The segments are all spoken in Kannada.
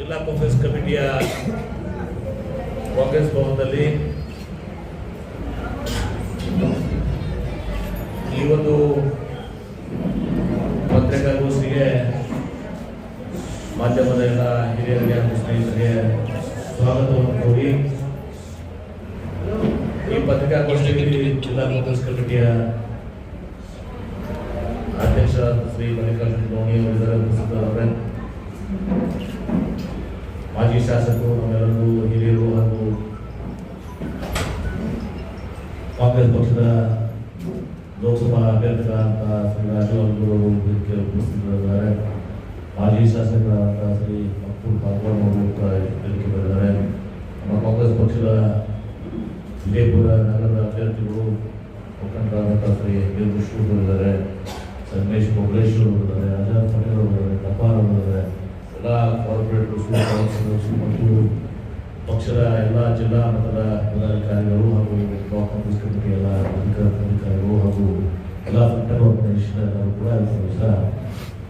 ಜಿಲ್ಲಾ ಕಾಂಗ್ರೆಸ್ ಕಮಿಟಿಯ ಕಾಂಗ್ರೆಸ್ ಭವನದಲ್ಲಿ ಈ ಒಂದು ಪತ್ರಿಕಾಗೋಷ್ಠಿಗೆ ಮಾಧ್ಯಮದ ಎಲ್ಲ ಹಿರಿಯರಿಗೆ ಹಾಗೂ ಸ್ನೇಹಿತರಿಗೆ ಸ್ವಾಗತವನ್ನು ಕೋರಿ ಈ ಪತ್ರಿಕಾಗೋಷ್ಠಿಯಲ್ಲಿ ಜಿಲ್ಲಾ ಕಾಂಗ್ರೆಸ್ ಕಮಿಟಿಯ ಅಧ್ಯಕ್ಷ ಶ್ರೀ ಮಲ್ಲಿಕಾರ್ಜುನ ಧೋನಿ ಅವರಿದ್ದಾರೆ ಮಾಜಿ ಶಾಸಕರು ನಮ್ಮೆಲ್ಲರೂ ಹಿರಿಯರು, ಹಾಗೂ ಕಾಂಗ್ರೆಸ್ ಪಕ್ಷದ ಲೋಕಸಭಾ ಅಭ್ಯರ್ಥಿಗಳಂತ ಶ್ರೀ ರಾಜು ಅವರು ಇದಕ್ಕೆ ಉಪಸ್ಥಿತರಿದ್ದಾರೆ. ಮಾಜಿ ಶಾಸಕರಾದಂಥ ಶ್ರೀ ಮಕ್ಕಳು ಪಾಲ್ಗೊಂಡು ಅವರು ಕೂಡ ಇದಕ್ಕೆ ಬಂದಿದ್ದಾರೆ ನಮ್ಮ ಕಾಂಗ್ರೆಸ್ ಪಕ್ಷದ ವಿಜಯಪುರ ನಗರದ ಅಭ್ಯರ್ಥಿಗಳು ಮುಖಂಡರಾದಂಥ ಶ್ರೀ ವಿಷ್ಣು ಬರೆದಿದ್ದಾರೆ ಸಂಗಮೇಶ್ ಕೊಬ್ಲೇಶ್ವರ್ ಬರೆದಿದ್ದಾರೆ ಆಜಾದ್ ಪಟೇಲ್ ಕಪಾಲ್ ಅವರು ಇದ್ದಾರೆ. ಎಲ್ಲ ಕಾರ್ಪೊರೇಟರ್ಸ್ ಕೌನ್ಸಿಲರ್ಸು ಮತ್ತು ಪಕ್ಷದ ಎಲ್ಲ ಜಿಲ್ಲಾ ಮಟ್ಟದ ಪದಾಧಿಕಾರಿಗಳು ಹಾಗೂ ಬ್ಲಾಕ್ ಕಾಂಗ್ರೆಸ್ ಕಮಿಟಿ ಎಲ್ಲ ಅಧಿಕಾರ ಅಧಿಕಾರಿಗಳು ಹಾಗೂ ಎಲ್ಲ ಫಂಟರ್ ಆರ್ಗನೈಸೇಷನ್ ಕೂಡ ದಿವಸ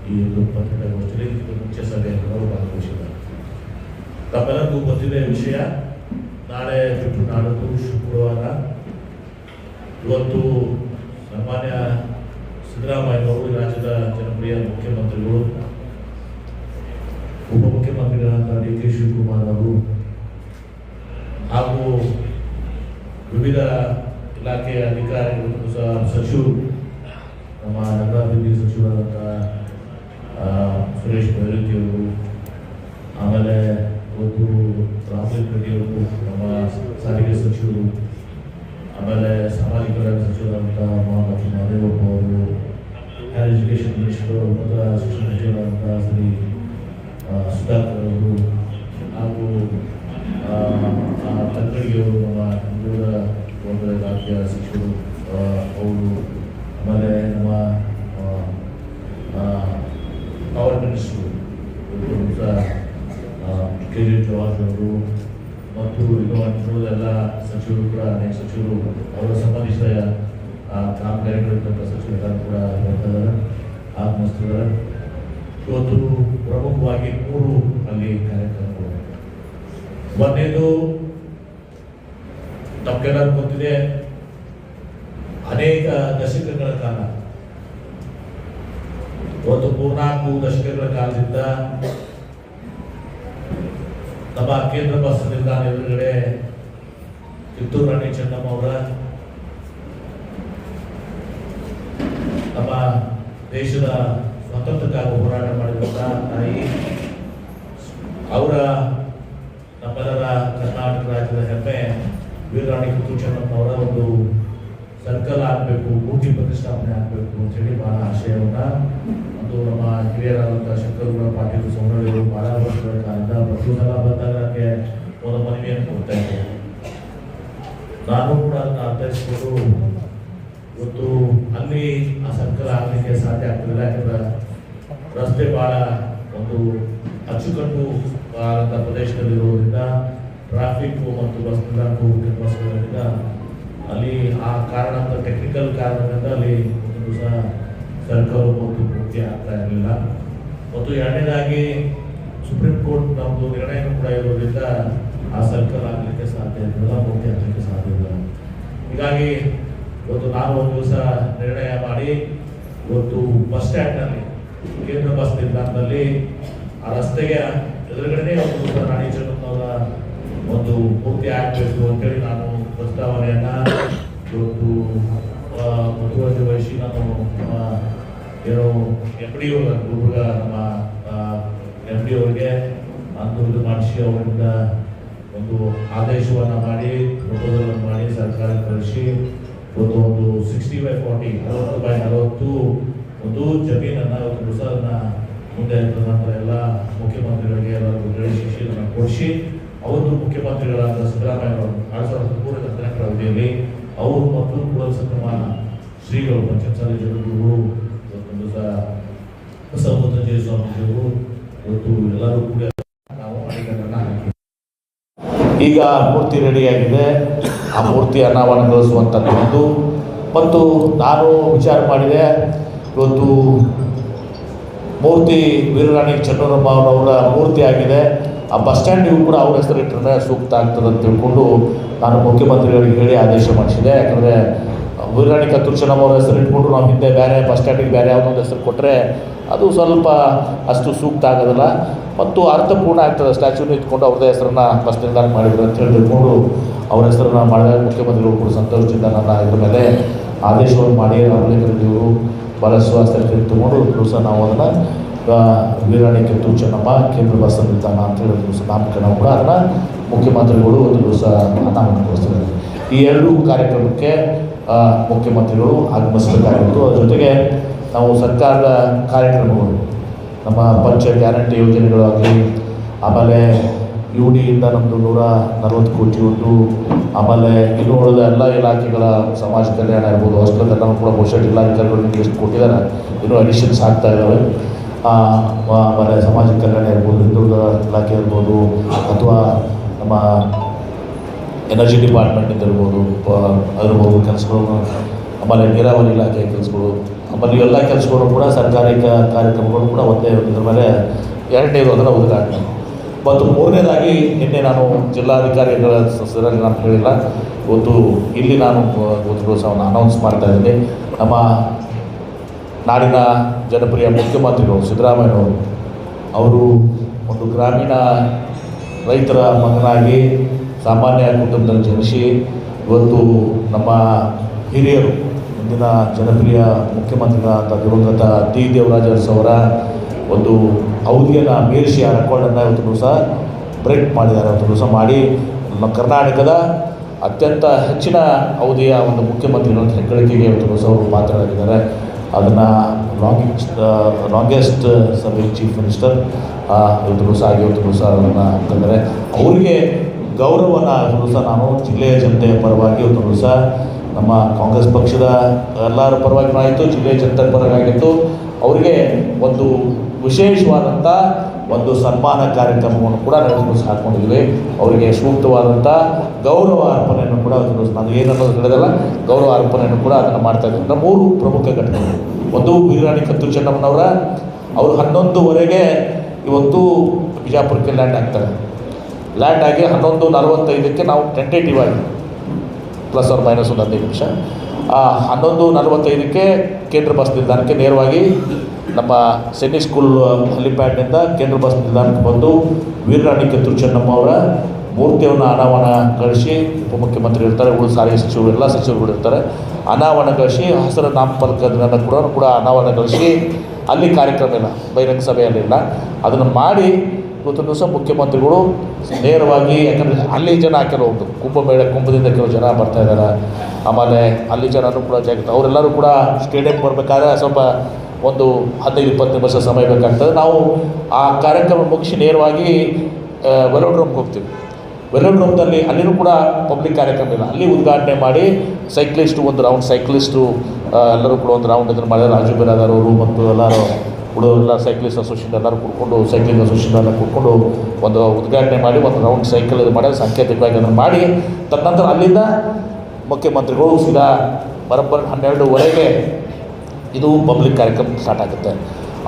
ಈ ಒಂದು ಪತ್ರಿಕಾಗೋಷ್ಠಿಯಲ್ಲಿ ಮುಖ್ಯ ಸಭೆಯನ್ನು ಭಾಗವಹಿಸಿದ್ದಾರೆ. ತಮ್ಮೆಲ್ಲರಿಗೂ ಗೊತ್ತಿದೆ ವಿಷಯ. ನಾಳೆ ಬಿಟ್ಟು ನಾಡದ್ದು ಶುಕ್ರವಾರ. ಇವತ್ತು ಸಾಮಾನ್ಯ ಸಿದ್ದರಾಮಯ್ಯನವರು ರಾಜ್ಯದ ಜನಪ್ರಿಯ ಮುಖ್ಯಮಂತ್ರಿಗಳು ಉಪಮುಖ್ಯಮಂತ್ರಿಗಳಾದ ಡಿ ಕೆ ಶಿವಕುಮಾರ್ ಅವರು ಹಾಗೂ ವಿವಿಧ ಇಲಾಖೆಯ ಅಧಿಕಾರಿಗಳು ಸಹ ಸಚಿವರು, ನಮ್ಮ ನಗರಾಭಿವೃದ್ಧಿ ಸಚಿವರಾದಂಥ ಸುರೇಶ್ ಬೈರತಿ ಆಮೇಲೆ ಒಂದು ರಾಮಲಿಂಗ ರೆಡ್ಡಿ ನಮ್ಮ ಸಾರಿಗೆ ಸಚಿವರು, ಆಮೇಲೆ ಸಾಮಾಜಿಕ ಕಲ್ಯಾಣ ಸಚಿವರಾದಂಥ ಮಹಾಲಕ್ಷ್ಮಿ ಮಹದೇವಪ್ಪ ಅವರು, ಹೈಯರ್ ಎಜುಕೇಷನ್ ಮಿನಿಸ್ಟರ್ ಉನ್ನತ ಶಿಕ್ಷಣ ಸಚಿವರಾದಂಥ ಶ್ರೀ ಅವರು ಹಾಗೂ ತಂದೆಗೆ ನಮ್ಮ ಹಿಂದುಳಿದ ಒಂದು ರಾಜ್ಯ ಅವರು ಆಮೇಲೆ ನಮ್ಮ ಪವರ್ ಮಿನಿಸ್ಟ್ರು ಜವಾಹರ್ ಮತ್ತು ಇದು ಎಲ್ಲ ಸಚಿವರು ಕೂಡ ಅನೇಕ ಸಚಿವರು ಅವರ ಸಂಬಂಧಿಸಿದ ಆ, ಕಾಮಗಾರಿಗಳಿರ್ತಕ್ಕಂಥ ಸಚಿವರು ಕೂಡ ಬರ್ತಾ ಇದ್ದಾರೆ. ಆಗಮಿಸ್ತಿದ್ದಾರೆ ಇವತ್ತು ಪ್ರಮುಖವಾಗಿ ಮೂರು ಅಲ್ಲಿ ಕಾರ್ಯಕ್ರಮಗಳು. ಒಂದೇದು, ನಮ್ಗೆಲ್ಲರೂ ಗೊತ್ತಿದೆ, ಅನೇಕ ದಶಕಗಳ ಕಾಲ. ಒಂದು ಮೂರ್ನಾಲ್ಕು ದಶಕಗಳ ಕಾಲದಿಂದ ನಮ್ಮ ಕೇಂದ್ರ ಬಸ್ ನಿಲ್ದಾಣ ಎದುರುಗಡೆ ಕಿತ್ತೂರು ರಾಣಿ ಚೆನ್ನಮ್ಮ ಅವರ ನಮ್ಮ ದೇಶದ ಸ್ವಾತಂತ್ರ್ಯಕ್ಕಾಗಿ ಹೋರಾಟ ಮಾಡಿದಂಥ ತಾಯಿ, ಅವರ ನಮ್ಮೆಲ್ಲರ ಕರ್ನಾಟಕ ರಾಜ್ಯದ ಹೆಮ್ಮೆ, ವೀರರಾಣಿ ಕಿತ್ತೂರು ಅವರ ಒಂದು ಸರ್ಕಲ್ ಆಗಬೇಕು, ಮೂರ್ತಿ ಪ್ರತಿಷ್ಠಾಪನೆ ಆಗಬೇಕು ಅಂತೇಳಿ ಬಹಳ ಆಶಯವನ್ನ ಮತ್ತು ನಮ್ಮ ಹಿರಿಯರಾದಂಥ ಶಂಕರಗೌಡ ಪಾಟೀಲ್ ಸೋಮರಳ್ಳಿಗಳು ಬಹಳ ವರ್ಷಗಳ ಕಾಲದ ಪ್ರತಿ ಸಲ ಬಂದಾಗ ನನಗೆ ಒಂದು ಮನವಿಯನ್ನು ಕೊಡ್ತಾ ಇದ್ದೇನೆ ನಾನು ಕೂಡ ಅದನ್ನು ಅರ್ಥೈಸ್ಕೊಂಡು ಇವತ್ತು ಅಲ್ಲಿ ಆ ಸರ್ಕಲ್ ಆಗಲಿಕ್ಕೆ ಸಾಧ್ಯ ಆಗ್ತಿಲ್ಲ, ಯಾಕಂದ್ರೆ ರಸ್ತೆ ಬಹಳ ಒಂದು ಅಚ್ಚುಕಟ್ಟು ಆದಂಥ ಪ್ರದೇಶದಲ್ಲಿರುವುದರಿಂದ ಟ್ರಾಫಿಕ್ ಮತ್ತು ಬಸ್ ನಿಲ್ದಾಣಕ್ಕೂ ಬಸ್ ಬಸ್ಗಳಿಂದ ಅಲ್ಲಿ ಆ ಕಾರಣ ಟೆಕ್ನಿಕಲ್ ಕಾರಣದಿಂದ ಅಲ್ಲಿ ಒಂದು ದಿವಸ ಸರ್ಕಾರ ಮತ್ತು ಪೂರ್ತಿ ಆಗ್ತಾ ಇರಲಿಲ್ಲ. ಮತ್ತು ಎರಡನೇದಾಗಿ ಸುಪ್ರೀಂ ಕೋರ್ಟ್ ನಮ್ಮದು ನಿರ್ಣಯ ಕೂಡ ಇರೋದ್ರಿಂದ ಆ ಸರ್ಕಲ್ ಆಗಲಿಕ್ಕೆ ಸಾಧ್ಯ ಇರಲಿಲ್ಲ ಪೂರ್ತಿ ಆಗಲಿಕ್ಕೆ ಸಾಧ್ಯ ಇಲ್ಲ ಹೀಗಾಗಿ ಇವತ್ತು ನಾನು ಒಂದು ದಿವಸ ನಿರ್ಣಯ ಮಾಡಿ ಇವತ್ತು ಬಸ್ ಸ್ಟ್ಯಾಂಡ್ನಲ್ಲಿ, ಕೇಂದ್ರ ಬಸ್ ನಿಲ್ದಾಣದಲ್ಲಿ ಆ ರಸ್ತೆಗೆ ಎದುರುಗಡೆ ಒಂದು ರಾಣಿ ಚೆನ್ನಮ್ಮನವರ ಒಂದು ಮೂರ್ತಿ ಆಗಬೇಕು ಅಂತೇಳಿ ನಾನು ಪ್ರಸ್ತಾವನೆಯನ್ನ ಇವತ್ತು ಮುಖ್ಯಮಂತ್ರಿ ವಹಿಸಿ ನಾನು ಏನು ಎಫ್ ಡಿ ಗುಲ್ಬರ್ಗ ನಮ್ಮ ಎಂ ಡಿ ಅವರಿಗೆ ಅಂದು ಮಾಡಿಸಿ ಅವರಿಂದ ಒಂದು ಆದೇಶವನ್ನು ಮಾಡಿ ಪ್ರಪೋಸಲ್ ಮಾಡಿ ಸರ್ಕಾರಕ್ಕೆ ಕಳಿಸಿ ಒಂದು ಒಂದು ಸಿಕ್ಸ್ಟಿ ಬೈ ಫಾರ್ಟಿ ಅರವತ್ತು ಬೈ ನಲವತ್ತು ಒಂದು ಜಮೀನನ್ನು ಒಂದು ದಿವಸನ ಮುಂದೆ ನಂತರ ಎಲ್ಲ ಮುಖ್ಯಮಂತ್ರಿಗಳಿಗೆ ಎಲ್ಲರಿಗೂ ಅದನ್ನ ಕೊಡಿಸಿ ಅವರು ಮುಖ್ಯಮಂತ್ರಿಗಳಾದ ಸಿದ್ದರಾಮಯ್ಯ ಅವರು ಎರಡು ಸಾವಿರದ ಹದಿಮೂರರ ಹದಿನೆಂಟರ ಅವಧಿಯಲ್ಲಿ ಅವರು ಮತ್ತು ಕೂಡ ಶ್ರೀಗಳು ಶ್ರೀಗಳು ಪಂಚಮಸಾಲಿ ಜಗದ್ಗುರು ದಿವಸ ಬಸವಮೂರ್ತಿ ಸ್ವಾಮೀಜಿಯವರು ಇವತ್ತು ಎಲ್ಲರೂ ಕೂಡ ನಾವು ಹಾಕಿ. ಈಗ ಮೂರ್ತಿ ರೆಡಿಯಾಗಿದೆ ಆ ಮೂರ್ತಿ ಅನಾವರಣಗೊಳಿಸುವಂಥದ್ದು ಮತ್ತು ನಾನು ವಿಚಾರ ಮಾಡಿದೆ, ಇವತ್ತು ಮೂರ್ತಿ ವೀರರಾಣಿ ಚೆನ್ನೂರಮ್ಮ ಅವರ ಮೂರ್ತಿ ಆಗಿದೆ. ಆ ಬಸ್ ಸ್ಟ್ಯಾಂಡಿಗೂ ಕೂಡ ಅವ್ರ ಹೆಸರು ಇಟ್ಟರೆ ಸೂಕ್ತ ಆಗ್ತದೆ ಅಂತ ತಿಳ್ಕೊಂಡು ನಾನು ಮುಖ್ಯಮಂತ್ರಿಗಳಿಗೆ ಹೇಳಿ ಆದೇಶ ಮಾಡಿಸಿದೆ. ಯಾಕಂದರೆ ವೀರಾಣಿ ಕತ್ತೂರು ಚೆನ್ನಮ್ಮವ್ರ ಹೆಸರು ಇಟ್ಕೊಂಡ್ರು ನಾವು ಹಿಂದೆ ಬೇರೆ ಫಸ್ಟ್ ಸ್ಟ್ಯಾಂಡಿಗೆ ಬೇರೆ ಯಾವುದೋ ಒಂದು ಹೆಸರು ಕೊಟ್ಟರೆ ಅದು ಸ್ವಲ್ಪ ಅಷ್ಟು ಸೂಕ್ತ ಆಗೋದಿಲ್ಲ. ಮತ್ತು ಅರ್ಥಪೂರ್ಣ ಆಗ್ತದೆ ಸ್ಟ್ಯಾಚ್ಯೂನ ಇಟ್ಕೊಂಡು ಅವ್ರದ್ದೇ ಹೆಸರನ್ನ ಬಸ್ ನಿಲ್ದಾಣ ಮಾಡಿದ್ರು ಅಂತ ಹೇಳಿ ತಿಳ್ಕೊಂಡು ಅವ್ರ ಹೆಸರನ್ನ ಮಾಡಿದಾಗ ಮುಖ್ಯಮಂತ್ರಿಗಳು ಕೂಡ ಸಂತೋಷದಿಂದ ನನ್ನ ಇದ್ರ ಮೇಲೆ ಆದೇಶವನ್ನು ಮಾಡಿ ರಾಮಲಿಂಗರೆಡ್ಡಿಯವರು ಭಾಳಷ್ಟು ಆಸಕ್ತಿ ತಗೊಂಡು ದಿವಸ ನಾವು ಅದನ್ನು ವೀರಾಣಿ ಕಿತ್ತೂರು ಚೆನ್ನಮ್ಮ ಕೇಂದ್ರ ಬಸ್ ನಿಲ್ದಾಣ ಅಂತ ಹೇಳಿದ್ರು ದಿವಸ ನಾಮಕರಣ ಕೂಡ. ಅದನ್ನು ಮುಖ್ಯಮಂತ್ರಿಗಳು ಒಂದು ದಿವಸ ಅನಾಮಕಗೊಳಿಸ್ತಾರೆ ಈ ಎರಡೂ ಕಾರ್ಯಕ್ರಮಕ್ಕೆ ಮುಖ್ಯಮಂತ್ರಿಗಳು ಆಗಮಿಸಬೇಕಾಗಿತ್ತು ಅದರ ಜೊತೆಗೆ ನಾವು ಸರ್ಕಾರದ ಕಾರ್ಯಕ್ರಮಗಳು ನಮ್ಮ ಪಂಚ ಗ್ಯಾರಂಟಿ ಯೋಜನೆಗಳಾಗಲಿ ಆಮೇಲೆ ಯು ಡಿಯಿಂದ ನಮ್ಮದು ನೂರ ನಲವತ್ತು ಕೋಟಿ ಉಂಟು ಆಮೇಲೆ ಇನ್ನು ಉಳಿದ ಎಲ್ಲ ಇಲಾಖೆಗಳ ಸಮಾಜ ಕಲ್ಯಾಣ ಇರ್ಬೋದು ಅಷ್ಟೊಂದೆಲ್ಲನೂ ಕೂಡ ಬಹುಶಃ ಜಿಲ್ಲಾಧಿಕಾರಿಗಳಿಗೆ ಎಷ್ಟು ಕೊಟ್ಟಿದ್ದಾರೆ ಇನ್ನೂ ಅಡಿಷನ್ಸ್ ಆಗ್ತಾ ಇದ್ದಾವೆ ಆಮೇಲೆ ಸಮಾಜ ಕಲ್ಯಾಣ ಇರ್ಬೋದು ಹಿಂದುಳಿದ ಇಲಾಖೆ ಇರ್ಬೋದು ಅಥವಾ ನಮ್ಮ ಎನರ್ಜಿ ಡಿಪಾರ್ಟ್ಮೆಂಟ್ ಅಂತ ಇರ್ಬೋದು ಅದಿರ್ಬೋದು ಕೆಲಸಗಳು ಆಮೇಲೆ ನೀರಾವರಿ ಇಲಾಖೆ ಕೆಲಸಗಳು, ಆಮೇಲೆ ಎಲ್ಲ ಕೆಲಸಗಳು ಕೂಡ ಸರ್ಕಾರಿ ಕಾರ್ಯಕ್ರಮಗಳು ಕೂಡ ಒಂದೇ ಇದ್ರ ಮೇಲೆ ಎರಡನೇದು ಅದರ ಉದ್ಘಾಟನೆ ಮತ್ತು ಮೂರನೇದಾಗಿ ನಿನ್ನೆ ನಾನು ಜಿಲ್ಲಾಧಿಕಾರಿಗಳ ಸದಸ್ಯರಲ್ಲಿ ನಾನು ಹೇಳಿಲ್ಲ. ಇವತ್ತು ಇಲ್ಲಿ ನಾನು ಗೋತ್ರೋತ್ಸವವನ್ನು ಅನೌನ್ಸ್ ಮಾಡ್ತಾ ಇದ್ದೀನಿ. ನಮ್ಮ ನಾಡಿನ ಜನಪ್ರಿಯ ಮುಖ್ಯಮಂತ್ರಿಗಳು ಸಿದ್ದರಾಮಯ್ಯನವರು, ಅವರು ಒಂದು ಗ್ರಾಮೀಣ ರೈತರ ಮಗನಾಗಿ ಸಾಮಾನ್ಯ ಕುಟುಂಬದಲ್ಲಿ ಜನಿಸಿ ಇವತ್ತು ನಮ್ಮ ಹಿರಿಯರು, ಮುಂದಿನ ಜನಪ್ರಿಯ ಮುಖ್ಯಮಂತ್ರಿಗಳಾದ ದಿವಂಗತ ಟಿ. ದೇವರಾಜ ಅವರ ಒಂದು ಅವಧಿಯನ್ನು ಮೀರಿಸಿ ಆ ರೆಕಾರ್ಡನ್ನು ಇವತ್ತು ದಿವಸ ಬ್ರೇಕ್ ಮಾಡಿದ್ದಾರೆ. ಇವತ್ತು ದಿವಸ ಮಾಡಿ ನಮ್ಮ ಕರ್ನಾಟಕದ ಅತ್ಯಂತ ಹೆಚ್ಚಿನ ಅವಧಿಯ ಒಂದು ಮುಖ್ಯಮಂತ್ರಿಗಳ ಹೆಗ್ಗಳಿಕೆಗೆ ಇವತ್ತು ದಿವಸ ಅವರು ಮಾತನಾಡಿದ್ದಾರೆ ಅದನ್ನು longest longest serving chief minister ಇವತ್ತು ದಿವಸ ಆಗಿ ಇವತ್ತು ದಿವಸ ಅದನ್ನು ಅಂತಂದರೆ, ಅವರಿಗೆ ಗೌರವನ ಸಹ ನಾನು ಜಿಲ್ಲೆಯ ಜನತೆಯ ಪರವಾಗಿ ಒಂದು ಸಹ ನಮ್ಮ ಕಾಂಗ್ರೆಸ್ ಪಕ್ಷದ ಎಲ್ಲರ ಪರವಾಗಿ ಆಯಿತು ಜಿಲ್ಲೆಯ ಜನತೆ ಪರವಾಗಿತ್ತು ಅವರಿಗೆ ಒಂದು ವಿಶೇಷವಾದಂಥ ಒಂದು ಸನ್ಮಾನ ಕಾರ್ಯಕ್ರಮವನ್ನು ಕೂಡ ನಾವು ಹಾಕ್ಕೊಂಡಿದ್ವಿ ಅವರಿಗೆ ಸೂಕ್ತವಾದಂಥ ಗೌರವ ಅರ್ಪಣೆಯನ್ನು ಕೂಡ ನಾನು ಏನನ್ನೋದು ಹೇಳಿದಲ್ಲ. ಗೌರವ ಅರ್ಪಣೆಯನ್ನು ಕೂಡ ಅದನ್ನು ಮಾಡ್ತಾ ಇದ್ದಂಥ ಮೂರು ಪ್ರಮುಖ ಘಟನೆಗಳು ಒಂದು ವೀರಾಣಿ ಕತ್ತು ಚೆನ್ನಮ್ಮನವರ, ಅವರು ಹನ್ನೊಂದುವರೆಗೆ ಇವತ್ತು ಬಿಜಾಪುರಕ್ಕೆ ಲ್ಯಾಂಡ್ ಆಗ್ತಾರೆ ಲ್ಯಾಂಡ್ ಆಗಿ ಹನ್ನೊಂದು ನಲವತ್ತೈದಕ್ಕೆ ನಾವು ಟೆಂಟೇಟಿವ್ ಆಗಿ ಪ್ಲಸ್ ಆರ್ ಮೈನಸ್ ಒಂದು ಹದಿನೈದು ನಿಮಿಷ. ಆ, ಹನ್ನೊಂದು ನಲವತ್ತೈದಕ್ಕೆ ಕೇಂದ್ರ ಬಸ್ ನಿಲ್ದಾಣಕ್ಕೆ ನೇರವಾಗಿ ನಮ್ಮ ಸೆನ್ನಿ ಸ್ಕೂಲ್ ಹೆಲಿಪ್ಯಾಡ್ನಿಂದ ಕೇಂದ್ರ ಬಸ್ ನಿಲ್ದಾಣಕ್ಕೆ ಬಂದು ವೀರರಾಣಿ ಕೆತ್ತೂರು ಚೆನ್ನಮ್ಮ ಅವರ ಮೂರ್ತಿಯನ್ನು ಅನಾವರಣ ಕಳಿಸಿ ಉಪಮುಖ್ಯಮಂತ್ರಿ ಇರ್ತಾರೆ ಉಳಿದ ಸಾರಿಗೆ ಸಚಿವರು ಎಲ್ಲ ಸಚಿವರುಗಳು ಇರ್ತಾರೆ. ಅನಾವರಣಗೊಳಿಸಿ ಹಸಿರ ನಾಮಫಲಕಗಳನ್ನು ಕೂಡ ಕೂಡ ಅನಾವರಣಗೊಳಿಸಿ ಅಲ್ಲಿ ಕಾರ್ಯಕ್ರಮ ಇಲ್ಲ ಬಹಿರಂಗ ಸಭೆಯಲ್ಲಿಲ್ಲ ಅದನ್ನು ಮಾಡಿ ಇವತ್ತು ದಿವಸ ಮುಖ್ಯಮಂತ್ರಿಗಳು ನೇರವಾಗಿ ಯಾಕಂದರೆ ಅಲ್ಲಿ ಜನ ಕೆಲವೊಂದು ಕುಂಭಮೇಳ ಕುಂಭದಿಂದ ಕೆಲವು ಜನ ಬರ್ತಾ ಇದ್ದಾರೆ ಆಮೇಲೆ ಅಲ್ಲಿ ಜನರು ಕೂಡ ಜಾಗ ಅವರೆಲ್ಲರೂ ಕೂಡ ಸ್ಟೇಡಿಯಂ ಬರಬೇಕಾದ್ರೆ ಸ್ವಲ್ಪ ಒಂದು ಹದಿನೈದು, ಇಪ್ಪತ್ತು ನಿಮಿಷ ಸಮಯ ಬೇಕಾಗ್ತದೆ. ನಾವು ಆ ಕಾರ್ಯಕ್ರಮ ಮುಗಿಸಿ ನೇರವಾಗಿ ವೆಲೋಡ್ರೂಮ್ಗೆ ಹೋಗ್ತೀವಿ. ವೆಲೋಡ್ರೂಮ್ದಲ್ಲಿ ಅಲ್ಲಿನೂ ಕೂಡ ಪಬ್ಲಿಕ್ ಕಾರ್ಯಕ್ರಮ ಇಲ್ಲ. ಅಲ್ಲಿ ಉದ್ಘಾಟನೆ ಮಾಡಿ ಸೈಕ್ಲಿಸ್ಟು ಒಂದು ರೌಂಡ್ ಸೈಕ್ಲಿಸ್ಟು ಎಲ್ಲರೂ ಕೂಡ ಒಂದು ರೌಂಡ್ ಇದನ್ನು ಮಾಡಿದ್ದಾರೆ ರಾಜು ಬಿರಾದಾರವರು ಮತ್ತು ಎಲ್ಲರೂ ಉಳಿದವರೆಲ್ಲ ಸೈಕ್ಲಿಸ್ಟ್ ಅಸೋಸಿಯೇಷನ್ ಎಲ್ಲರೂ ಕೂತ್ಕೊಂಡು ಸೈಕ್ಲಿಂಗ್ ಅಸೋಸಿಯೇಷನ್ ಎಲ್ಲ ಕೂತ್ಕೊಂಡು ಒಂದು ಉದ್ಘಾಟನೆ ಮಾಡಿ ಒಂದು ರೌಂಡ್ ಸೈಕಲ್ ಇದು ಮಾಡಿ ಸಾಂಕೇತಿಕವಾಗಿ ಅದನ್ನು ಮಾಡಿ, ತದನಂತರ ಅಲ್ಲಿಂದ ಮುಖ್ಯಮಂತ್ರಿಗಳು ಸೀದಾ ಬರೋಬ್ಬರ ಹನ್ನೆರಡುವರೆಗೆ ಇದು ಪಬ್ಲಿಕ್ ಕಾರ್ಯಕ್ರಮ ಸ್ಟಾರ್ಟ್ ಆಗುತ್ತೆ.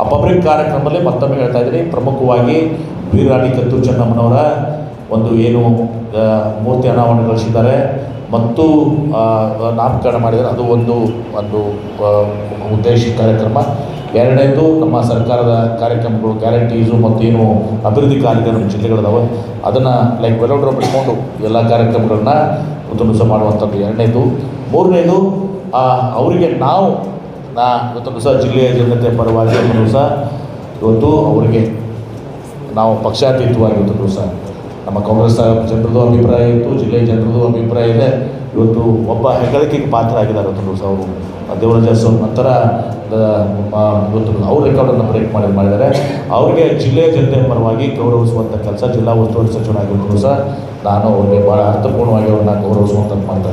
ಆ ಪಬ್ಲಿಕ್ ಕಾರ್ಯಕ್ರಮದಲ್ಲಿ ಮತ್ತೊಮ್ಮೆ ಹೇಳ್ತಾ ಇದ್ದೀನಿ, ಪ್ರಮುಖವಾಗಿ ವೀರಾಣಿ ಕತ್ತೂರು ಚೆನ್ನಮ್ಮನವರ ಒಂದು ಏನು ಮೂರ್ತಿ ಅನಾವರಣಗೊಳಿಸಿದ್ದಾರೆ ಮತ್ತು ನಾಮಕರಣ ಮಾಡಿದರೆ ಅದು ಒಂದು ಒಂದು ಉದ್ದೇಶ ಕಾರ್ಯಕ್ರಮ. ಎರಡನೇದು ನಮ್ಮ ಸರ್ಕಾರದ ಕಾರ್ಯಕ್ರಮಗಳು ಗ್ಯಾರಂಟೀಸು ಮತ್ತೇನು ಅಭಿವೃದ್ಧಿ ಕಾರ್ಯಕ್ರಮ ಜಿಲ್ಲೆಗಳಿದಾವೆ. ಅದನ್ನು ಲೈಕ್ ವೆಲೋಡ್ರಮ್ ಪಡ್ಕೊಂಡು ಎಲ್ಲ ಕಾರ್ಯಕ್ರಮಗಳನ್ನ ದಿವಸ ಮಾಡುವಂಥದ್ದು ಎರಡನೇದು. ಮೂರನೇದು ಅವರಿಗೆ ನಾವು, ನಾ ಇವತ್ತೊಂದು ಸಹ ಜಿಲ್ಲೆಯ ಜನತೆ ಪರವಾಗಿ ಒಂದು ದಿವಸ ಇವತ್ತು ಅವರಿಗೆ ನಾವು ಪಕ್ಷಾತೀತವಾಗಿ ಇವತ್ತೊಂದು ಸಹ ನಮ್ಮ ಕಾಂಗ್ರೆಸ್ ಜನರದ್ದು ಅಭಿಪ್ರಾಯ ಇತ್ತು, ಜಿಲ್ಲೆಯ ಜನರದ್ದು ಅಭಿಪ್ರಾಯ ಇದೆ. ಇವತ್ತು ಒಬ್ಬ ಹೆಗ್ಗಳಿಕೆಗೆ ಪಾತ್ರ ಆಗಿದ್ದಾರೆ ಇವತ್ತೊಂದು ಸಹ ಅವರು. ದೇವರಾಜ ನಂತರ ಇವತ್ತು ಅವ್ರ ರೆಕಾರ್ಡನ್ನು ಬ್ರೇಕ್ ಮಾಡಿ ಮಾಡಿದ್ದಾರೆ ಅವರಿಗೆ ಜಿಲ್ಲೆಯ ಜನತೆ ಪರವಾಗಿ ಗೌರವಿಸುವಂಥ ಕೆಲಸ ಜಿಲ್ಲಾ ಉಸ್ತುವಾರಿ ಸಚಿವರಾಗಿರುವ ಸಹ ನಾನು ಅವರಿಗೆ ಭಾಳ ಅರ್ಥಪೂರ್ಣವಾಗಿ ಅವ್ರನ್ನ ಗೌರವಿಸುವಂಥದ್ದು ಮಾಡ್ತಾ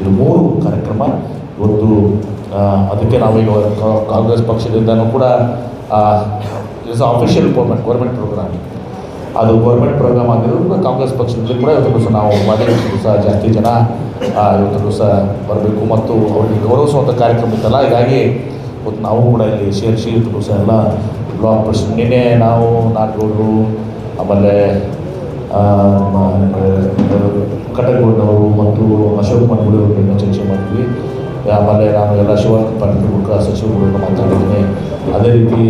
ಇದು ಮೂರು ಕಾರ್ಯಕ್ರಮ. ಇವತ್ತು ಅದಕ್ಕೆ ನಾವೀಗ ಕಾಂಗ್ರೆಸ್ ಪಕ್ಷದಿಂದನೂ ಕೂಡ is official government government programme ಅದು ಗೌರ್ಮೆಂಟ್ ಪ್ರೋಗ್ರಾಮ್ ಆಗಿರೋದು ಕೂಡ ಕಾಂಗ್ರೆಸ್ ಪಕ್ಷದಿಂದ ಕೂಡ ಇವತ್ತು ಸಹ ನಾವು ಮಾಡಿ ಸಹ ಜಾಸ್ತಿ ಜನ ಇವತ್ತು ದಿವಸ ಬರಬೇಕು ಮತ್ತು ಅವರಿಗೆ ಗೌರವಿಸುವಂಥ ಕಾರ್ಯಕ್ರಮ ಇತ್ತಲ್ಲ. ಹೀಗಾಗಿ ಇವತ್ತು ನಾವು ಕೂಡ ಇಲ್ಲಿ ಸೇರಿಸಿ ಶೀಟ್ ದಿವಸ ಎಲ್ಲ ಬ್ಲಾಕ್ ಪರ್ಸನ್ ನಿನ್ನೆ ನಾವು ನಾಡಗೌಡರು ಆಮೇಲೆ ಕಟಕಗೊಂಡವರು ಮತ್ತು ಅಶೋಕ್ ಮನಗುಳಿ ಅವರನ್ನ ಚರ್ಚೆ ಮಾಡ್ತೀವಿ ಆಮೇಲೆ ನಾನು ಎಲ್ಲ ಶಿವಾನಂದ ಪಾಟೀಲ್ ಮುಖ ಸಚಿವರುಗಳನ್ನ ಮಾತಾಡಿದ್ದೀನಿ. ಅದೇ ರೀತಿ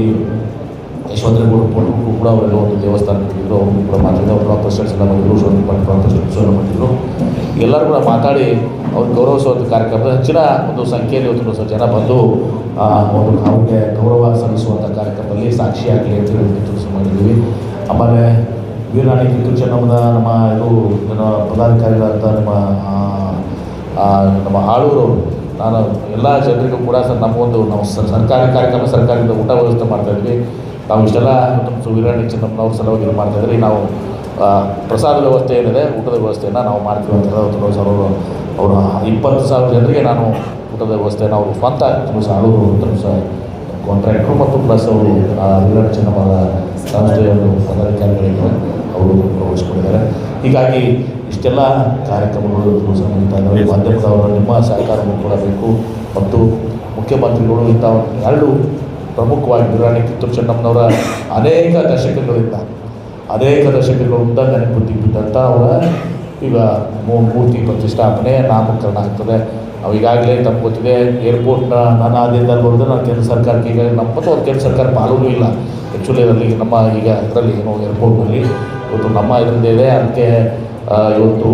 ಯಶವಂತರಗೌಡ ಪೊಲೀಸರು ಕೂಡ ಅವರೆಲ್ಲ ಒಂದು ದೇವಸ್ಥಾನಕ್ಕೆ ಹೋಗಿದ್ರು ಅವ್ರಿಗೂ ಕೂಡ ಮಾತಾಡಿದ್ರು. ಅವ್ರ ಪ್ರೆಸಿಡೆಂಟ್ಸ್ ಎಲ್ಲ ಬಂದಿದ್ರು. ಶಿವಂತ ಪಾಟೀಲ್ ಪ್ರಾಂತ ಬಂದಿದ್ರು. ಎಲ್ಲರೂ ಕೂಡ ಮಾತಾಡಿ ಅವ್ರು ಗೌರವಿಸುವಂಥ ಕಾರ್ಯಕ್ರಮ ಹೆಚ್ಚಿನ ಒಂದು ಸಂಖ್ಯೆಯಲ್ಲಿ ಒಂದು ಸ್ವಲ್ಪ ಜನ ಬಂದು ಅವರು ಒಂದು ಅವ್ರಿಗೆ ಗೌರವ ಸಲ್ಲಿಸುವಂಥ ಕಾರ್ಯಕ್ರಮದಲ್ಲಿ ಸಾಕ್ಷಿಯಾಗಲಿ ಅಂತ ಹೇಳಿ ಕೆಲಸ ಮಾಡಿದ್ದೀವಿ. ಆಮೇಲೆ ವೀರಾಣಿ ಕಿತ್ತೂರು ಚೆನ್ನಮ್ಮನ ನಮ್ಮ ಇದು ನನ್ನ ಪದಾಧಿಕಾರಿಗಳಾದಂಥ ನಮ್ಮ ನಮ್ಮ ಆಳೂರು, ನಾನು ಎಲ್ಲ ಜನರಿಗೂ ಕೂಡ ಸರ್ ನಮಗೊಂದು ನಾವು ಸರ್ಕಾರಿ ಕಾರ್ಯಕ್ರಮ, ಸರ್ಕಾರದಿಂದ ಊಟ ವ್ಯವಸ್ಥೆ ಮಾಡ್ತಾಯಿದ್ವಿ ನಾವು ಇಷ್ಟೆಲ್ಲ ವೀರಾಣಿ ಚೆನ್ನಮ್ಮನವ್ರ ಸಲುವಾಗಿ ಮಾಡ್ತಾಯಿದ್ರಿ ನಾವು ಪ್ರಸಾದ ವ್ಯವಸ್ಥೆ ಏನಿದೆ, ಊಟದ ವ್ಯವಸ್ಥೆಯನ್ನು ನಾವು ಮಾಡ್ತೀವಿ ಅಂತ ಹೇಳಿ ಸರ್ ಅವರು ಅವರು ಇಪ್ಪತ್ತು ಸಾವಿರ ಜನರಿಗೆ ನಾನು ಊಟದ ವ್ಯವಸ್ಥೆಯನ್ನು ಅವರು ಸ್ವಂತ ತುಂಬ ಸಾಲೂರು ತುಂಬ ಸಹ ಕಾಂಟ್ರಾಕ್ಟ್ರು ಮತ್ತು ಪ್ಲಸ್ ಅವರು ವಿರಾಟ್ ಸಂಸ್ಥೆಯ ಒಂದು ಪದಾಧಿಕಾರಿಗಳಿಗೆ ಅವರು ಗೌರವಿಸ್ಕೊಂಡಿದ್ದಾರೆ ಹೀಗಾಗಿ ಇಷ್ಟೆಲ್ಲ ಕಾರ್ಯಕ್ರಮಗಳು ಸಹ ನಡೀತಾ ನಿಮ್ಮ ಸಹಕಾರವನ್ನು ಕೊಡಬೇಕು. ಮತ್ತು ಮುಖ್ಯಮಂತ್ರಿಗಳು ಇಂಥ ಎರಡು ಪ್ರಮುಖವಾಗಿ ಬಿರಾಣಿ ಕಿತ್ತೂರು ಚೆನ್ನಮ್ಮನವರ ಅನೇಕ ದಶಕಗಳಿಂದ ಅನೇಕ ದಶಕಗಳಿಂದ ನೆನಪು ಬಿದ್ದಂಥ ಅವರ, ಈಗ ಮೂರ್ತಿ ಪ್ರತಿಷ್ಠಾಪನೆ ನಾಮಕರಣ ಆಗ್ತದೆ. ಅವು ಈಗಾಗಲೇ ಗೊತ್ತಿದೆ. ಏರ್ಪೋರ್ಟ್ನ ನಾನು ಆದ್ಯದಿಂದ ಬರೋದು ನಾನು ಕೇಂದ್ರ ಸರ್ಕಾರಕ್ಕೆ ಈಗ ನಮ್ಮ ಕೇಂದ್ರ ಸರ್ಕಾರ ಪಾಲೂ ಇಲ್ಲ. ಆ್ಯಕ್ಚುಲಿ ಅದರಲ್ಲಿ ನಮ್ಮ ಈಗ ಇದರಲ್ಲಿ ಏನು ಏರ್ಪೋರ್ಟ್ನಲ್ಲಿ ಇವತ್ತು ನಮ್ಮ ಇದರಿಂದ ಇದೆ. ಅದಕ್ಕೆ ಇವತ್ತು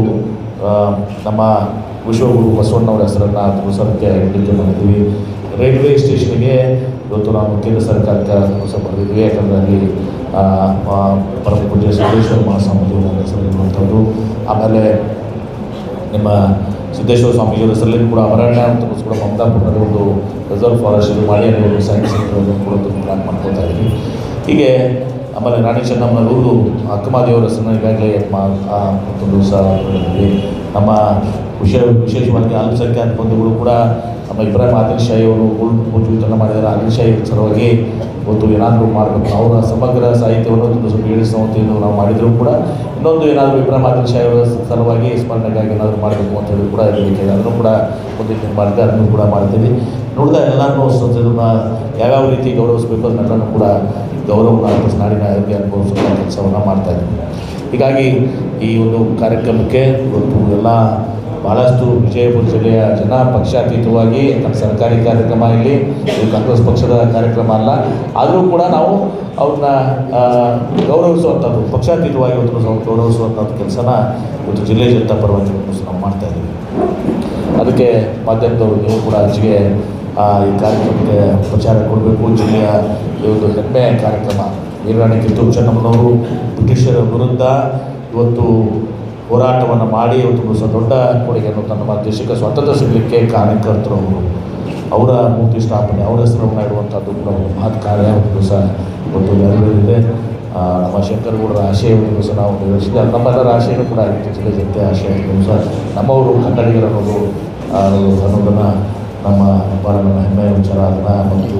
ನಮ್ಮ ವಿಶ್ವಗುರು ಬಸವಣ್ಣವ್ರ ಹೆಸರನ್ನು ತಿಳಿಸೋದಕ್ಕೆ ಹೇಳಿಕೆ ಮಾಡಿದ್ವಿ. ರೈಲ್ವೆ ಸ್ಟೇಷನ್ಗೆ ಇವತ್ತು ನಾವು ಕೇಂದ್ರ ಸರ್ಕಾರಕ್ಕೆ ಹೊಸ ಬಂದಿದ್ವಿ ಯಾಕಂದರೆ ಅಲ್ಲಿ ಪರಮ ಪೂಜ್ಯ ಸಿದ್ದೇಶ್ವರ ಮಹಾಸ್ವಾಮೀಜಿಯವರ ಹೆಸರಿರುವಂಥದ್ದು ಆಮೇಲೆ ನಿಮ್ಮ ಸಿದ್ದೇಶ್ವರ ಸ್ವಾಮೀಜಿಯವರ ಹೆಸರಲ್ಲಿ ಕೂಡ ಅರಣ್ಯ ಅಂತ ಕೂಡ ಮಮತಾಪುರದಲ್ಲಿ ಒಂದು ರಿಸರ್ವ್ ಫಾರೆಸ್ಟ್ ಇದು. ಒಂದು ಸೈನ್ಸ್ ಕೂಡ ಪ್ಲಾನ್ ಮಾಡ್ಕೊತಾ ಇದ್ವಿ ಹೀಗೆ ಆಮೇಲೆ ರಾಣಿ ಚೆನ್ನಮ್ಮನವರು ಅಕ್ಕಮಾದೇವರ ಹೆಸರನ್ನ ಈಗಾಗಲೇ ಮತ್ತೊಂದು ಸಹ. ನಮ್ಮ ವಿಶೇಷ, ವಿಶೇಷವಾಗಿ ಅಲ್ಪಸಂಖ್ಯಾತ ಬಂಧುಗಳು ಕೂಡ ನಮ್ಮ ಇಬ್ರಾಹಿಂ ಆದಿಲ್ ಶಾಹಿ ಅವರು ಉಳ್ ಪೂಜೆ ಮಾಡಿದ್ದಾರೆ. ಆದಿಲ್ ಶಾಹಿ ಸಲುವಾಗಿ ಇವತ್ತು ಏನಾದರೂ ಮಾಡಬೇಕು. ಅವರ ಸಮಗ್ರ ಸಾಹಿತ್ಯವನ್ನು ಒಂದು ಸ್ವಲ್ಪ ನಾವು ಮಾಡಿದರೂ ಕೂಡ ಇನ್ನೊಂದು ಏನಾದರೂ ಇಬ್ರಾಹಿಂ ಆದಿಲ್ ಶಾಹಿ ಅವರ ಸಲುವಾಗಿ ಸ್ಮರಣೆಗಾಗಿ ಏನಾದರೂ ಮಾಡಬೇಕು ಅಂತ ಹೇಳಿ ಕೂಡ ಹೇಳಿಕೆ ಅದನ್ನು ಕೂಡ ಒಂದು ಮಾಡಿದೆ, ಅದನ್ನು ಕೂಡ ಮಾಡ್ತೀವಿ ನೋಡಿದ ಎಲ್ಲರೂ ಸಂಸದನ್ನ ಯಾವ್ಯಾವ ರೀತಿ ಗೌರವಿಸಬೇಕು ಅದನ್ನೆಲ್ಲನೂ ಕೂಡ ಅರ್ಪಿಸಿ ನಾಡಿನ ಆರೋಗ್ಯ ಅನುಭವಿಸುವ ಕೆಲಸವನ್ನು ಮಾಡ್ತಾ ಇದ್ದೀವಿ ಹೀಗಾಗಿ ಈ ಒಂದು ಕಾರ್ಯಕ್ರಮಕ್ಕೆ ಇವತ್ತು ಎಲ್ಲ ಭಾಳಷ್ಟು ವಿಜಯಪುರ ಜಿಲ್ಲೆಯ ಜನ ಪಕ್ಷಾತೀತವಾಗಿ ನಮ್ಮ ಸರ್ಕಾರಿ ಕಾರ್ಯಕ್ರಮ ಇಲ್ಲಿ ಕಾಂಗ್ರೆಸ್ ಪಕ್ಷದ ಕಾರ್ಯಕ್ರಮ ಅಲ್ಲ. ಆದರೂ ಕೂಡ ನಾವು ಅವ್ರನ್ನ ಗೌರವಿಸುವಂಥದ್ದು, ಪಕ್ಷಾತೀತವಾಗಿ ನಾವು ಗೌರವಿಸುವಂಥದ್ದು ಕೆಲಸನ ಒಂದು ಜಿಲ್ಲೆ ಜನತಾ ಪರವಾಗಿ ನಾವು ಮಾಡ್ತಾ ಇದ್ದೀವಿ. ಅದಕ್ಕೆ ಮಾಧ್ಯಮದವರು ನೀವು ಕೂಡ ಅಜ್ಜಿಗೆ ಈ ಕಾರ್ಯಕ್ರಮಕ್ಕೆ ಪ್ರಚಾರ ಕೊಡಬೇಕು. ಜಿಲ್ಲೆಯ ಈ ಒಂದು ಹೆಮ್ಮೆಯ ಕಾರ್ಯಕ್ರಮ. ವೀರಾಣಿ ಕಿತ್ತೂರು ಚೆನ್ನಮ್ಮನವರು, ಬ್ರಿಟಿಷರ ವಿರುದ್ಧ ಇವತ್ತು ಹೋರಾಟವನ್ನು ಮಾಡಿ ಇವತ್ತು ಸಹ ದೊಡ್ಡ ಕೊಡುಗೆಯನ್ನು ತನ್ನ ದೇಶಕ್ಕೆ ಸ್ವಾತಂತ್ರ್ಯ ಸಿಗಲಿಕ್ಕೆ ಕಾರ್ಯಕರ್ತರು ಅವರು. ಅವರ ಮೂರ್ತಿ ಸ್ಥಾಪನೆ, ಅವರ ಹೆಸರನ್ನು ಇಡುವಂಥದ್ದು ಕೂಡ ಒಂದು ಮಹತ್ ಕಾರ್ಯ. ಒಂದು ಸಹ ಇವತ್ತು ನೆರವೇರಿದೆ. ನಮ್ಮ ಶಂಕರಗೌಡರ ಆಶಯವನ್ನು ಸಹ ನಾವು ನೆರವೇರಿಸಿದೆ ನಮ್ಮೆಲ್ಲರ ಆಶಯನೂ ಕೂಡ ಜಿಲ್ಲೆ ಜನತೆ ಆಶಯ ಸಹ ನಮ್ಮವರು ಕನ್ನಡಿಗರನ್ನೋದು ಅನ್ನೋದನ್ನು ನಮ್ಮ ನಮ್ಮ ಹೆಮ್ಮೆಯ ವಿಚಾರ, ಅದನ್ನು ಮತ್ತು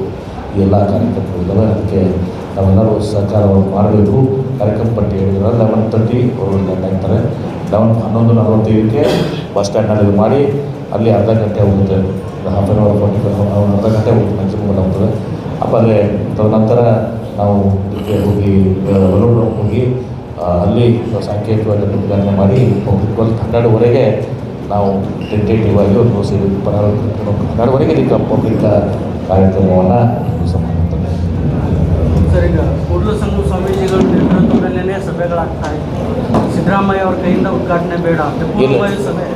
ಎಲ್ಲ ಇದ್ದಾವೆ. ಅದಕ್ಕೆ ನಾವೆಲ್ಲರೂ ಸಹಕಾರವನ್ನು ಮಾಡಬೇಕು. ಕಾರ್ಯಕ್ರಮ ಪಟ್ಟಿ ಹೇಳಿದ್ರೆ. ಲೆವೆನ್ ತರ್ಟಿ ಅವರು ಹಾಕ್ತಾರೆ ಲೆವೆನ್ ಹನ್ನೊಂದು ನಲವತ್ತೈದಕ್ಕೆ ಬಸ್ ಸ್ಟ್ಯಾಂಡ್ನಲ್ಲಿ ಇದು ಮಾಡಿ, ಅಲ್ಲಿ ಅರ್ಧ ಗಂಟೆ ಹೋಗುತ್ತೆ. Half an hour forty five ಅರ್ಧ ಗಂಟೆ ಹೋಗುತ್ತೆ ಮ್ಯಾಕ್ಸಿಮಮ್ ಹೋಗ್ತದೆ. ಆಮೇಲೆ ತದನಂತರ ನಾವು ಇದಕ್ಕೆ ಹೋಗಿ ಬಲೂನ್ ಹೋಗಿ ಅಲ್ಲಿ ಸಾಂಕೇತಿಕವಾಗಿ ಉದ್ಘಾಟನೆ ಮಾಡಿ ಒಂದು ಹನ್ನೆರಡುವರೆಗೆ ನಾವು ಟೆಂಟೇಟಿವ್ ಆಗಿ ಒಂದು ಸೇರಿ ಹನ್ನೆರಡುವರೆಗೆ ಇದಕ್ಕೆ ಪಬ್ಲಿಕ್ ಕಾರ್ಯಕ್ರಮವನ್ನು ಮಾಡುತ್ತದೆ ಸರ್, ಈಗ ಕೂಡಲ ಸಂಘ ಸ್ವಾಮೀಜಿಗಳು ಸಭೆಗಳಾಗ್ತಾ ಇತ್ತು. ಸಿದ್ದರಾಮಯ್ಯ ಅವ್ರ ಕೈಯಿಂದ ಉದ್ಘಾಟನೆ ಬೇಡ ಅಂತ ಸಭೆ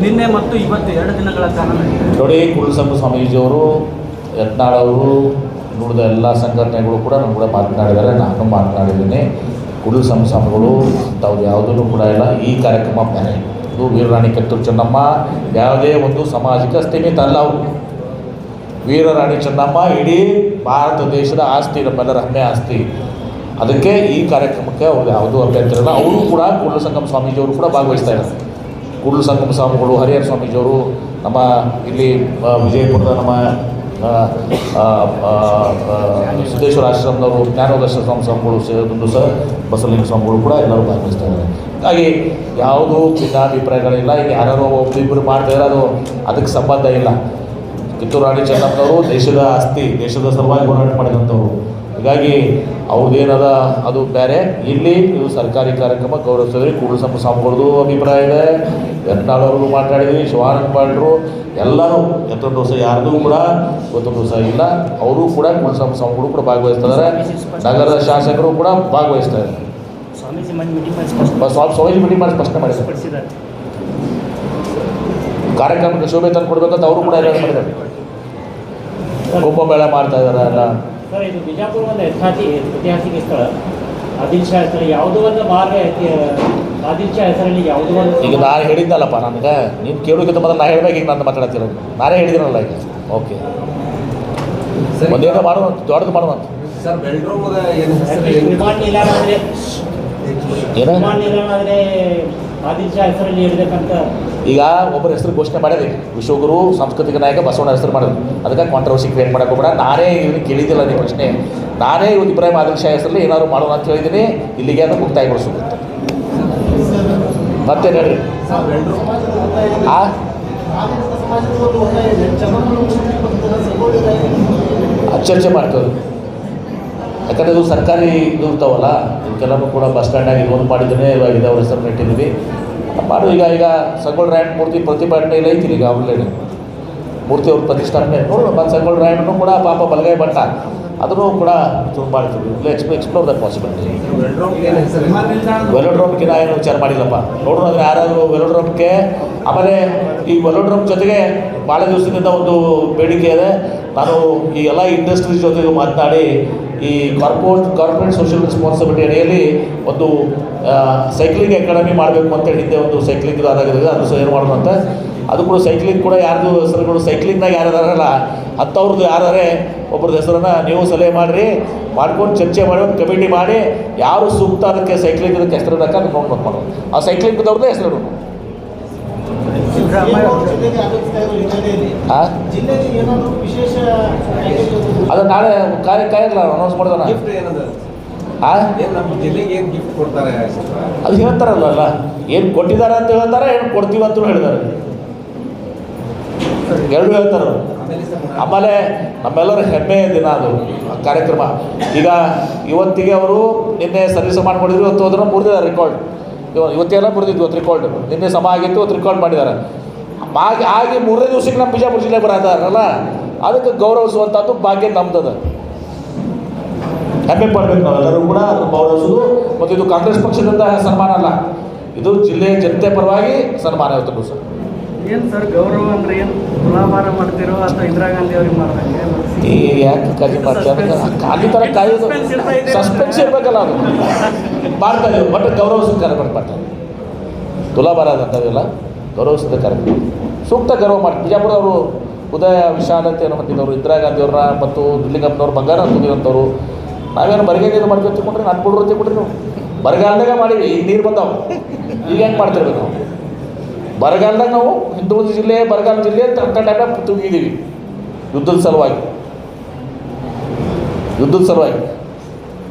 ನಿನ್ನೆ ಮತ್ತು ಇವತ್ತು ಎರಡು ದಿನಗಳ ಕಾಲ ನೋಡಿ ಕುಲಸಂಬ ಸ್ವಾಮೀಜಿಯವರು ಯತ್ನಾಳವರು ನೋಡಿದ ಎಲ್ಲ ಸಂಘಟನೆಗಳು ಕೂಡ ನಮ್ಮ ಕೂಡ ಮಾತನಾಡಿದ್ದಾರೆ. ನಾನು ಮಾತನಾಡಿದ್ದೀನಿ. ಸಂಘ ಸ್ವಾಮಿಗಳು ತಾವು ಯಾವುದೂ ಕೂಡ ಇಲ್ಲ. ಈ ಕಾರ್ಯಕ್ರಮ ಬೇರೆ. ಇದು ವೀರರಾಣಿ ಕತ್ತೂರು ಚೆನ್ನಮ್ಮ ಯಾವುದೇ ಒಂದು ಸಾಮಾಜಿಕ ಸ್ಥಿಮಿತ ಅಲ್ಲ ಅವರು ವೀರರಾಣಿ ಚೆನ್ನಮ್ಮ ಇಡೀ ಭಾರತ ದೇಶದ ಆಸ್ತಿ ನಮ್ಮೆಲ್ಲರ ಹೆಮ್ಮೆ ಆಸ್ತಿ. ಅದಕ್ಕೆ ಈ ಕಾರ್ಯಕ್ರಮಕ್ಕೆ ಅವ್ರು ಯಾವುದೂ ಅಭ್ಯಂತರ ಇಲ್ಲ ಅವರು ಕೂಡ ಕೂಡಲ ಸಂಗಮ ಸ್ವಾಮೀಜಿಯವರು ಕೂಡ ಭಾಗವಹಿಸ್ತಾ ಇದ್ದಾರೆ. ಕೂಡಲ ಸಂಗಮ ಸ್ವಾಮಿಗಳು, ಹರಿಹರ ಸ್ವಾಮೀಜಿಯವರು, ನಮ್ಮ ಇಲ್ಲಿ ವಿಜಯಪುರದ ನಮ್ಮ ಸಿದ್ದೇಶ್ವರ ಆಶ್ರಮದವರು, ಜ್ಞಾನೋದರ್ಶ ಸ್ವಾಮಿ ಸ್ವಾಮಿಗಳು ಸೇರಿಕೊಂಡು ಸಹ ಬಸವಲಿಂಗ ಸ್ವಾಮಿಗಳು ಕೂಡ ಎಲ್ಲರೂ ಭಾಗವಹಿಸ್ತಾ ಇದ್ದಾರೆ. ಹಾಗಾಗಿ ಯಾವುದೂ ಭಿನ್ನಾಭಿಪ್ರಾಯಗಳಿಲ್ಲ. ಈಗ ಯಾರು ಒಬ್ಬರಿಬ್ಬರು ಮಾಡ್ತಾ ಇದ್ದಾರೆ ಅದು ಅದಕ್ಕೆ ಸಂಬಂಧ ಇಲ್ಲ. ಕಿತ್ತೂರು ರಾಣಿ ಚೆನ್ನಪ್ಪನವರು ದೇಶದ ಆಸ್ತಿ, ದೇಶದ ಸಲುವಾಗಿ ಹೋರಾಟ ಮಾಡಿದಂಥವ್ರು. ಹೀಗಾಗಿ ಅವ್ರದ್ದೇನದ ಅದು ಬೇರೆ? ಇಲ್ಲಿ ಇದು ಸರ್ಕಾರಿ ಕಾರ್ಯಕ್ರಮ ಗೌರವಿಸಿದ್ರೆ ಕೂಡಲ ಸಂಪ ಸ್ವಾಮಿಗಳದ್ದು ಅಭಿಪ್ರಾಯ ಇದೆ. ಯತ್ನಾಳವ್ರಿಗೂ ಮಾತಾಡಿದ್ವಿ ಶಿವಾನಂದ ಪಾಂಡ್ರು ಎಲ್ಲರೂ ಎತ್ತೊಂದು ದಿವಸ ಯಾರಿಗೂ ಕೂಡ ಗೊತ್ತೊಂದು ದಿವಸ ಇಲ್ಲ. ಅವರು ಕೂಡ ಕೂಡಲ ಸಂಘ ಸ್ವಾಮಿಗಳು ಕೂಡ ಭಾಗವಹಿಸ್ತಿದ್ದಾರೆ. ನಗರದ ಶಾಸಕರು ಕೂಡ ಭಾಗವಹಿಸ್ತಾ ಇದ್ದಾರೆ ಸ್ವಾಮೀಜಿ ಮೀಟಿಂಗ್ ಮಾಡಿ ಸ್ಪಷ್ಟ ಮಾಡಿ ಸ್ಪಷ್ಟನೆ ಮಾಡಿದ್ದಾರೆ. ಕಾರ್ಯಕ್ರಮಕ್ಕೆ ಶೋಭೆ ತಂದು ಕೊಡ್ಬೇಕಂತ ಅವರು ಕೂಡ ಮಾಡಿದ್ದಾರೆ. ಕುಂಭಮೇಳ ಮಾಡ್ತಾ ಇದ್ದಾರೆ ಎಲ್ಲ. ಸರ್ ಇದು ಬಿಜಾಪುರ ಒಂದು ಐತಿಹಾಸಿಕ ಐತಿಹಾಸಿಕ ಸ್ಥಳ. ಆದಿಲ್ ಶಾ ಹೆಸರು ಯಾವುದೋ ಒಂದು ಮಾರ್ಗ ಐತಿ ಆದಿಲ್ ಶಾ ಹೆಸರಲ್ಲಿ ಯಾವುದೋ ಒಂದು ಈಗ ನಾನು ಹೇಳಿದ್ನಲ್ಲಪ್ಪ ನನಗೆ. ನೀನು ಕೇಳೋಕ್ಕಿಂತ ಮೊದಲು ನಾ ಹೇಳಬೇಕು ಈಗ ನಾನು ಮಾತಾಡ್ತಿರೋದು. ನಾನೇ ಹೇಳಿದ್ದೀನಲ್ಲ ಈಗ. ಓಕೆ ಒಂದೇನು ಮಾಡುವ ದೊಡ್ಡದು ಮಾಡುವಂತ ಸರ್ ಬೆಡ್ರೂಮ್ದ ಏನು ವಿಮಾನ ನಿಲ್ದಾಣ ವಿಮಾನ ಆದರೆ ಆದಿಲ್ ಶಾ ಹೆಸರಲ್ಲಿ ಇಡಬೇಕಂತ ಈಗ ಒಬ್ಬರ ಹೆಸರು ಘೋಷಣೆ ಮಾಡಿದೆ. ವಿಶ್ವಗುರು, ಸಾಂಸ್ಕೃತಿಕ ನಾಯಕ ಬಸವಣ್ಣ ಹೆಸರು ಮಾಡೋದು ಅದಕ್ಕೆ ಕಾಂಟ್ರವರ್ಸಿ ಕ್ರಿಯೇಟ್ ಮಾಡಕ್ಕೆ ಹೋಗ್ಬೇಡ. ನಾನೇ ಇವ್ರಿಗೆ ಕೇಳಿದ್ದಿಲ್ಲ ನಿಮ್ಮ ಪ್ರಶ್ನೆ. ನಾನೇ ಇವತ್ತು ಇಬ್ರಾಹಿಂ ಆದಿಲ್ ಶಾ ಹೆಸರಲ್ಲಿ ಏನಾದ್ರು ಮಾಡೋಣ ಅಂತ ಹೇಳಿದ್ದೀನಿ. ಇಲ್ಲಿಗೆ ಅದನ್ನು ಮುಕ್ತಾಯಗೊಳಿಸೋದು ಮತ್ತೆ ಹೇಳ್ರಿ ಆ? ಚರ್ಚೆ ಯಾಕಂದರೆ ಇದು ಸರ್ಕಾರಿ ಇದು ಇರ್ತಾವಲ್ಲ ಇವಕ್ಕೆಲ್ಲನೂ ಕೂಡ ಬಸ್ ಸ್ಟ್ಯಾಂಡಾಗಿ ಇದೊಂದು ಮಾಡಿದ್ದೇನೆ ಇವಾಗ ಅವ್ರ ಹೆಸರು ಇಟ್ಟಿದ್ದೀವಿ ಮಾಡು ಈಗ ಈಗ ಸಂಗೊಳ್ಳ ರಾಯಣ್ಣ ಮೂರ್ತಿ ಪ್ರತಿಭಟನೆ ಇಲ್ಲ ಐತಿ ಈಗ ಆಲ್ರೆಡಿ ಮೂರ್ತಿ ಅವ್ರ ಪ್ರತಿಷ್ಠಾಪನೆ ನೋಡೋಣ ಮತ್ತು ಸಂಗೊಳ್ಳ ರಾಯಣ್ಣನು ಕೂಡ ಪಾಪ ಬಲಗೈ ಬಟ್ಟ ಅದನ್ನು ಕೂಡ ಇದು ಮಾಡ್ತೀವಿ. ಎಕ್ಸ್ ಎಕ್ಸ್ಪ್ಲೋರ್ ದ ಪಾಸಿಬಿಲಿಟಿ ವೆಲೋಡ್ರೋಮ್ಗೆ ನಾ ಏನು ವಿಚಾರ ಮಾಡಿಲ್ಲಪ್ಪ. ನೋಡೋಣ ಅಂದರೆ ಯಾರಾದರೂ ವೆಲೋಡ್ರೋಮ್ಗೆ ಆಮೇಲೆ ಈ ವೆಲೋಡ್ರೋಮ್ ಜೊತೆಗೆ ಭಾಳ ದಿವಸದಿಂದ ಒಂದು ಬೇಡಿಕೆ ಇದೆ. ನಾನು ಈ ಎಲ್ಲ ಇಂಡಸ್ಟ್ರೀಸ್ ಜೊತೆಗೆ ಮಾತನಾಡಿ ಈ ಕಾರ್ಪೋರ್ಟ್ ಕಾರ್ಪೊರೇಟ್ ಸೋಷಿಯಲ್ ರೆಸ್ಪಾನ್ಸಿಬಿಲಿಟಿ ಅಡಿಯಲ್ಲಿ ಒಂದು ಸೈಕ್ಲಿಂಗ್ ಅಕಾಡೆಮಿ ಮಾಡಬೇಕು ಅಂತ ಹಿಂದೆ ಒಂದು ಸೈಕ್ಲಿಂಗ್ ಅದಾಗಿದೆ ಅದು ಸಹ ಏನು ಮಾಡೋಣ ಅಂತ. ಅದು ಕೂಡ ಸೈಕ್ಲಿಂಗ್ ಕೂಡ ಯಾರ್ದು ಹೆಸರುಗಳು ಸೈಕ್ಲಿಂಗ್ನಾಗ ಯಾರು ಹತ್ತವ್ರದ್ದು ಅಂಥವ್ರದ್ದು ಯಾರೇ ಒಬ್ರದ್ದು ಹೆಸರನ್ನು ನೀವು ಸಲಹೆ ಮಾಡಿರಿ ಮಾಡ್ಕೊಂಡು ಚರ್ಚೆ ಮಾಡಿ ಒಂದು ಕಮಿಟಿ ಮಾಡಿ ಯಾರು ಸೂಕ್ತ ಅದಕ್ಕೆ ಸೈಕ್ಲಿಂಗ್ ಇದಕ್ಕೆ ಹೆಸರು ಇಡಕ್ಕೆ ಅದು ನೋಡ್ಬೇಕು ಮಾಡೋದು ಆ ಸೈಕ್ಲಿಂಗ್ದವ್ರದ್ದೇ ಹೆಸರು ಇಡೋದು. ಅದು ನಾಳೆ ಕಾರ್ಯ ಕಾರ್ಯಕ್ರಮ ಅನೌನ್ಸ್ ಮಾಡಿದಾನ ಗಿಫ್ಟ್ ಆ? ಏನು ನಮ್ಮ ಜಿಲ್ಲೆಗೆ ಏನು ಗಿಫ್ಟ್ ಕೊಡ್ತಾರೆ? ಅದು ಹೇಳ್ತಾರಲ್ಲ ಏನು ಕೊಟ್ಟಿದ್ದಾರೆ ಅಂತ ಹೇಳ್ತಾರೆ ಏನು ಕೊಡ್ತೀವಿ ಅಂತಲೂ ಹೇಳಿದ್ದಾರೆ. ಎರಡು ಹೇಳ್ತಾರೆ ಆಮೇಲೆ ನಮ್ಮೆಲ್ಲರ ಹೆಮ್ಮೆಯ ದಿನ ಅದು ಕಾರ್ಯಕ್ರಮ. ಈಗ ಇವತ್ತಿಗೆ ಅವರು ನಿನ್ನೆ ಸರ್ವಿಸ್ ಮಾಡ್ಕೊಂಡಿದ್ರು ಇವತ್ತು ಅದನ್ನು ಮುರಿದಿದ್ದಾರೆ ರೆಕಾರ್ಡ್. ಇವತ್ತೆಲ್ಲ ಮುರಿದಿದ್ದು ಇವತ್ತು ರೆಕಾರ್ಡ್. ನಿನ್ನೆ ಸಮ ಆಗಿತ್ತು ಇವತ್ತು ರೆಕಾರ್ಡ್ ಮಾಡಿದ್ದಾರೆ. ಆಗಿ ಆಗಿ ಮೂರನೇ ದಿವಸಕ್ಕೆ ನಮ್ಮ ಬಿಜಾಪುರ ಜಿಲ್ಲೆ ಬರತ್ತಾರಲ್ಲ ಅದಕ್ಕೆ ಗೌರವಿಸುವಂಥದ್ದು ಭಾಗ್ಯ ನಮ್ದದ. ಹೆಮ್ಮೆ ಪಡ್ಬೇಕು ನಾವೆಲ್ಲರೂ ಕೂಡ ಅದನ್ನು ಗೌರವಿಸೋದು ಮತ್ತು ಇದು ಕಾಂಗ್ರೆಸ್ ಪಕ್ಷದಿಂದ ಸನ್ಮಾನ ಅಲ್ಲ. ಇದು ಜಿಲ್ಲೆಯ ಜನತೆ ಪರವಾಗಿ ಸನ್ಮಾನ ಇರ್ತದೆ ಸರ್. ಏನು ಸರ್ ಗೌರವ ಅಂದ್ರೆ ಏನು? ತುಲಾಭಾರ ಮಾಡ್ತಿರೋ ಅಥವಾ ಇಂದಿರಾ ಗಾಂಧಿ ಅವ್ರಿಗೆ ಮಾಡ್ದಂಗೆ? ಯಾಕೆ ಮಾಡ್ತಾರೆ ಖಾಲಿ ಥರ ಕಾಯೋದು. ಸಸ್ಪೆನ್ಸ್ ಇರಬೇಕಲ್ಲ ಅದು. ಮಾಡ್ತಾ ಇದ್ದೀವಿ. ಬಟ್ ಗೌರವಿಸಿದ ಕಾರ್ಯಕ್ರಮ ಮಾಡ್ತಾರೆ ತುಲಾಭಾರ ಅದಂಥವೆಲ್ಲ ಗೌರವಿಸಿದ ಕಾರ್ಯಕ್ರಮ. ಸೂಕ್ತ ಗೌರವ ಮಾಡಿ. ಬಿಜಾಪುರದವರು ಉದಯ ವಿಶಾಲತೆಯನ್ನು ಹೊಂದಿದವರು, ಇಂದಿರಾ ಗಾಂಧಿಯವ್ರನ್ನ ಮತ್ತು ಲಿಂಗಪ್ಪನವ್ರು ಬಂಗಾರ ತುಂಬಿದಂಥವ್ರು ನಾವೇನು ಬರಗಾಲ ಇದು ಮಾಡ್ತೀವಿ ತಿಳ್ಕೊಂಡ್ರೆ ನಾನು ಕೊಡ್ರು ಕೊಡ್ರಿ ನೀವು. ಬರಗಾಲದಾಗ ಮಾಡೀವಿ, ಈಗ ನೀರು ಬಂದಾವ. ಈಗ ಹೆಂಗೆ ಮಾಡ್ತಿರ್ಬೇಕು ನಾವು? ಬರಗಾಲದಾಗ ನಾವು ಹಿಂದುಳಿದ ಜಿಲ್ಲೆ, ಬರಗಾಲ ಜಿಲ್ಲೆ ಅಂತ ಟೈಮ್ನಾಗ ತುಂಬಿದ್ದೀವಿ ಯುದ್ಧದ ಸಲುವಾಗಿ. ಯುದ್ಧದ ಸಲುವಾಗಿ.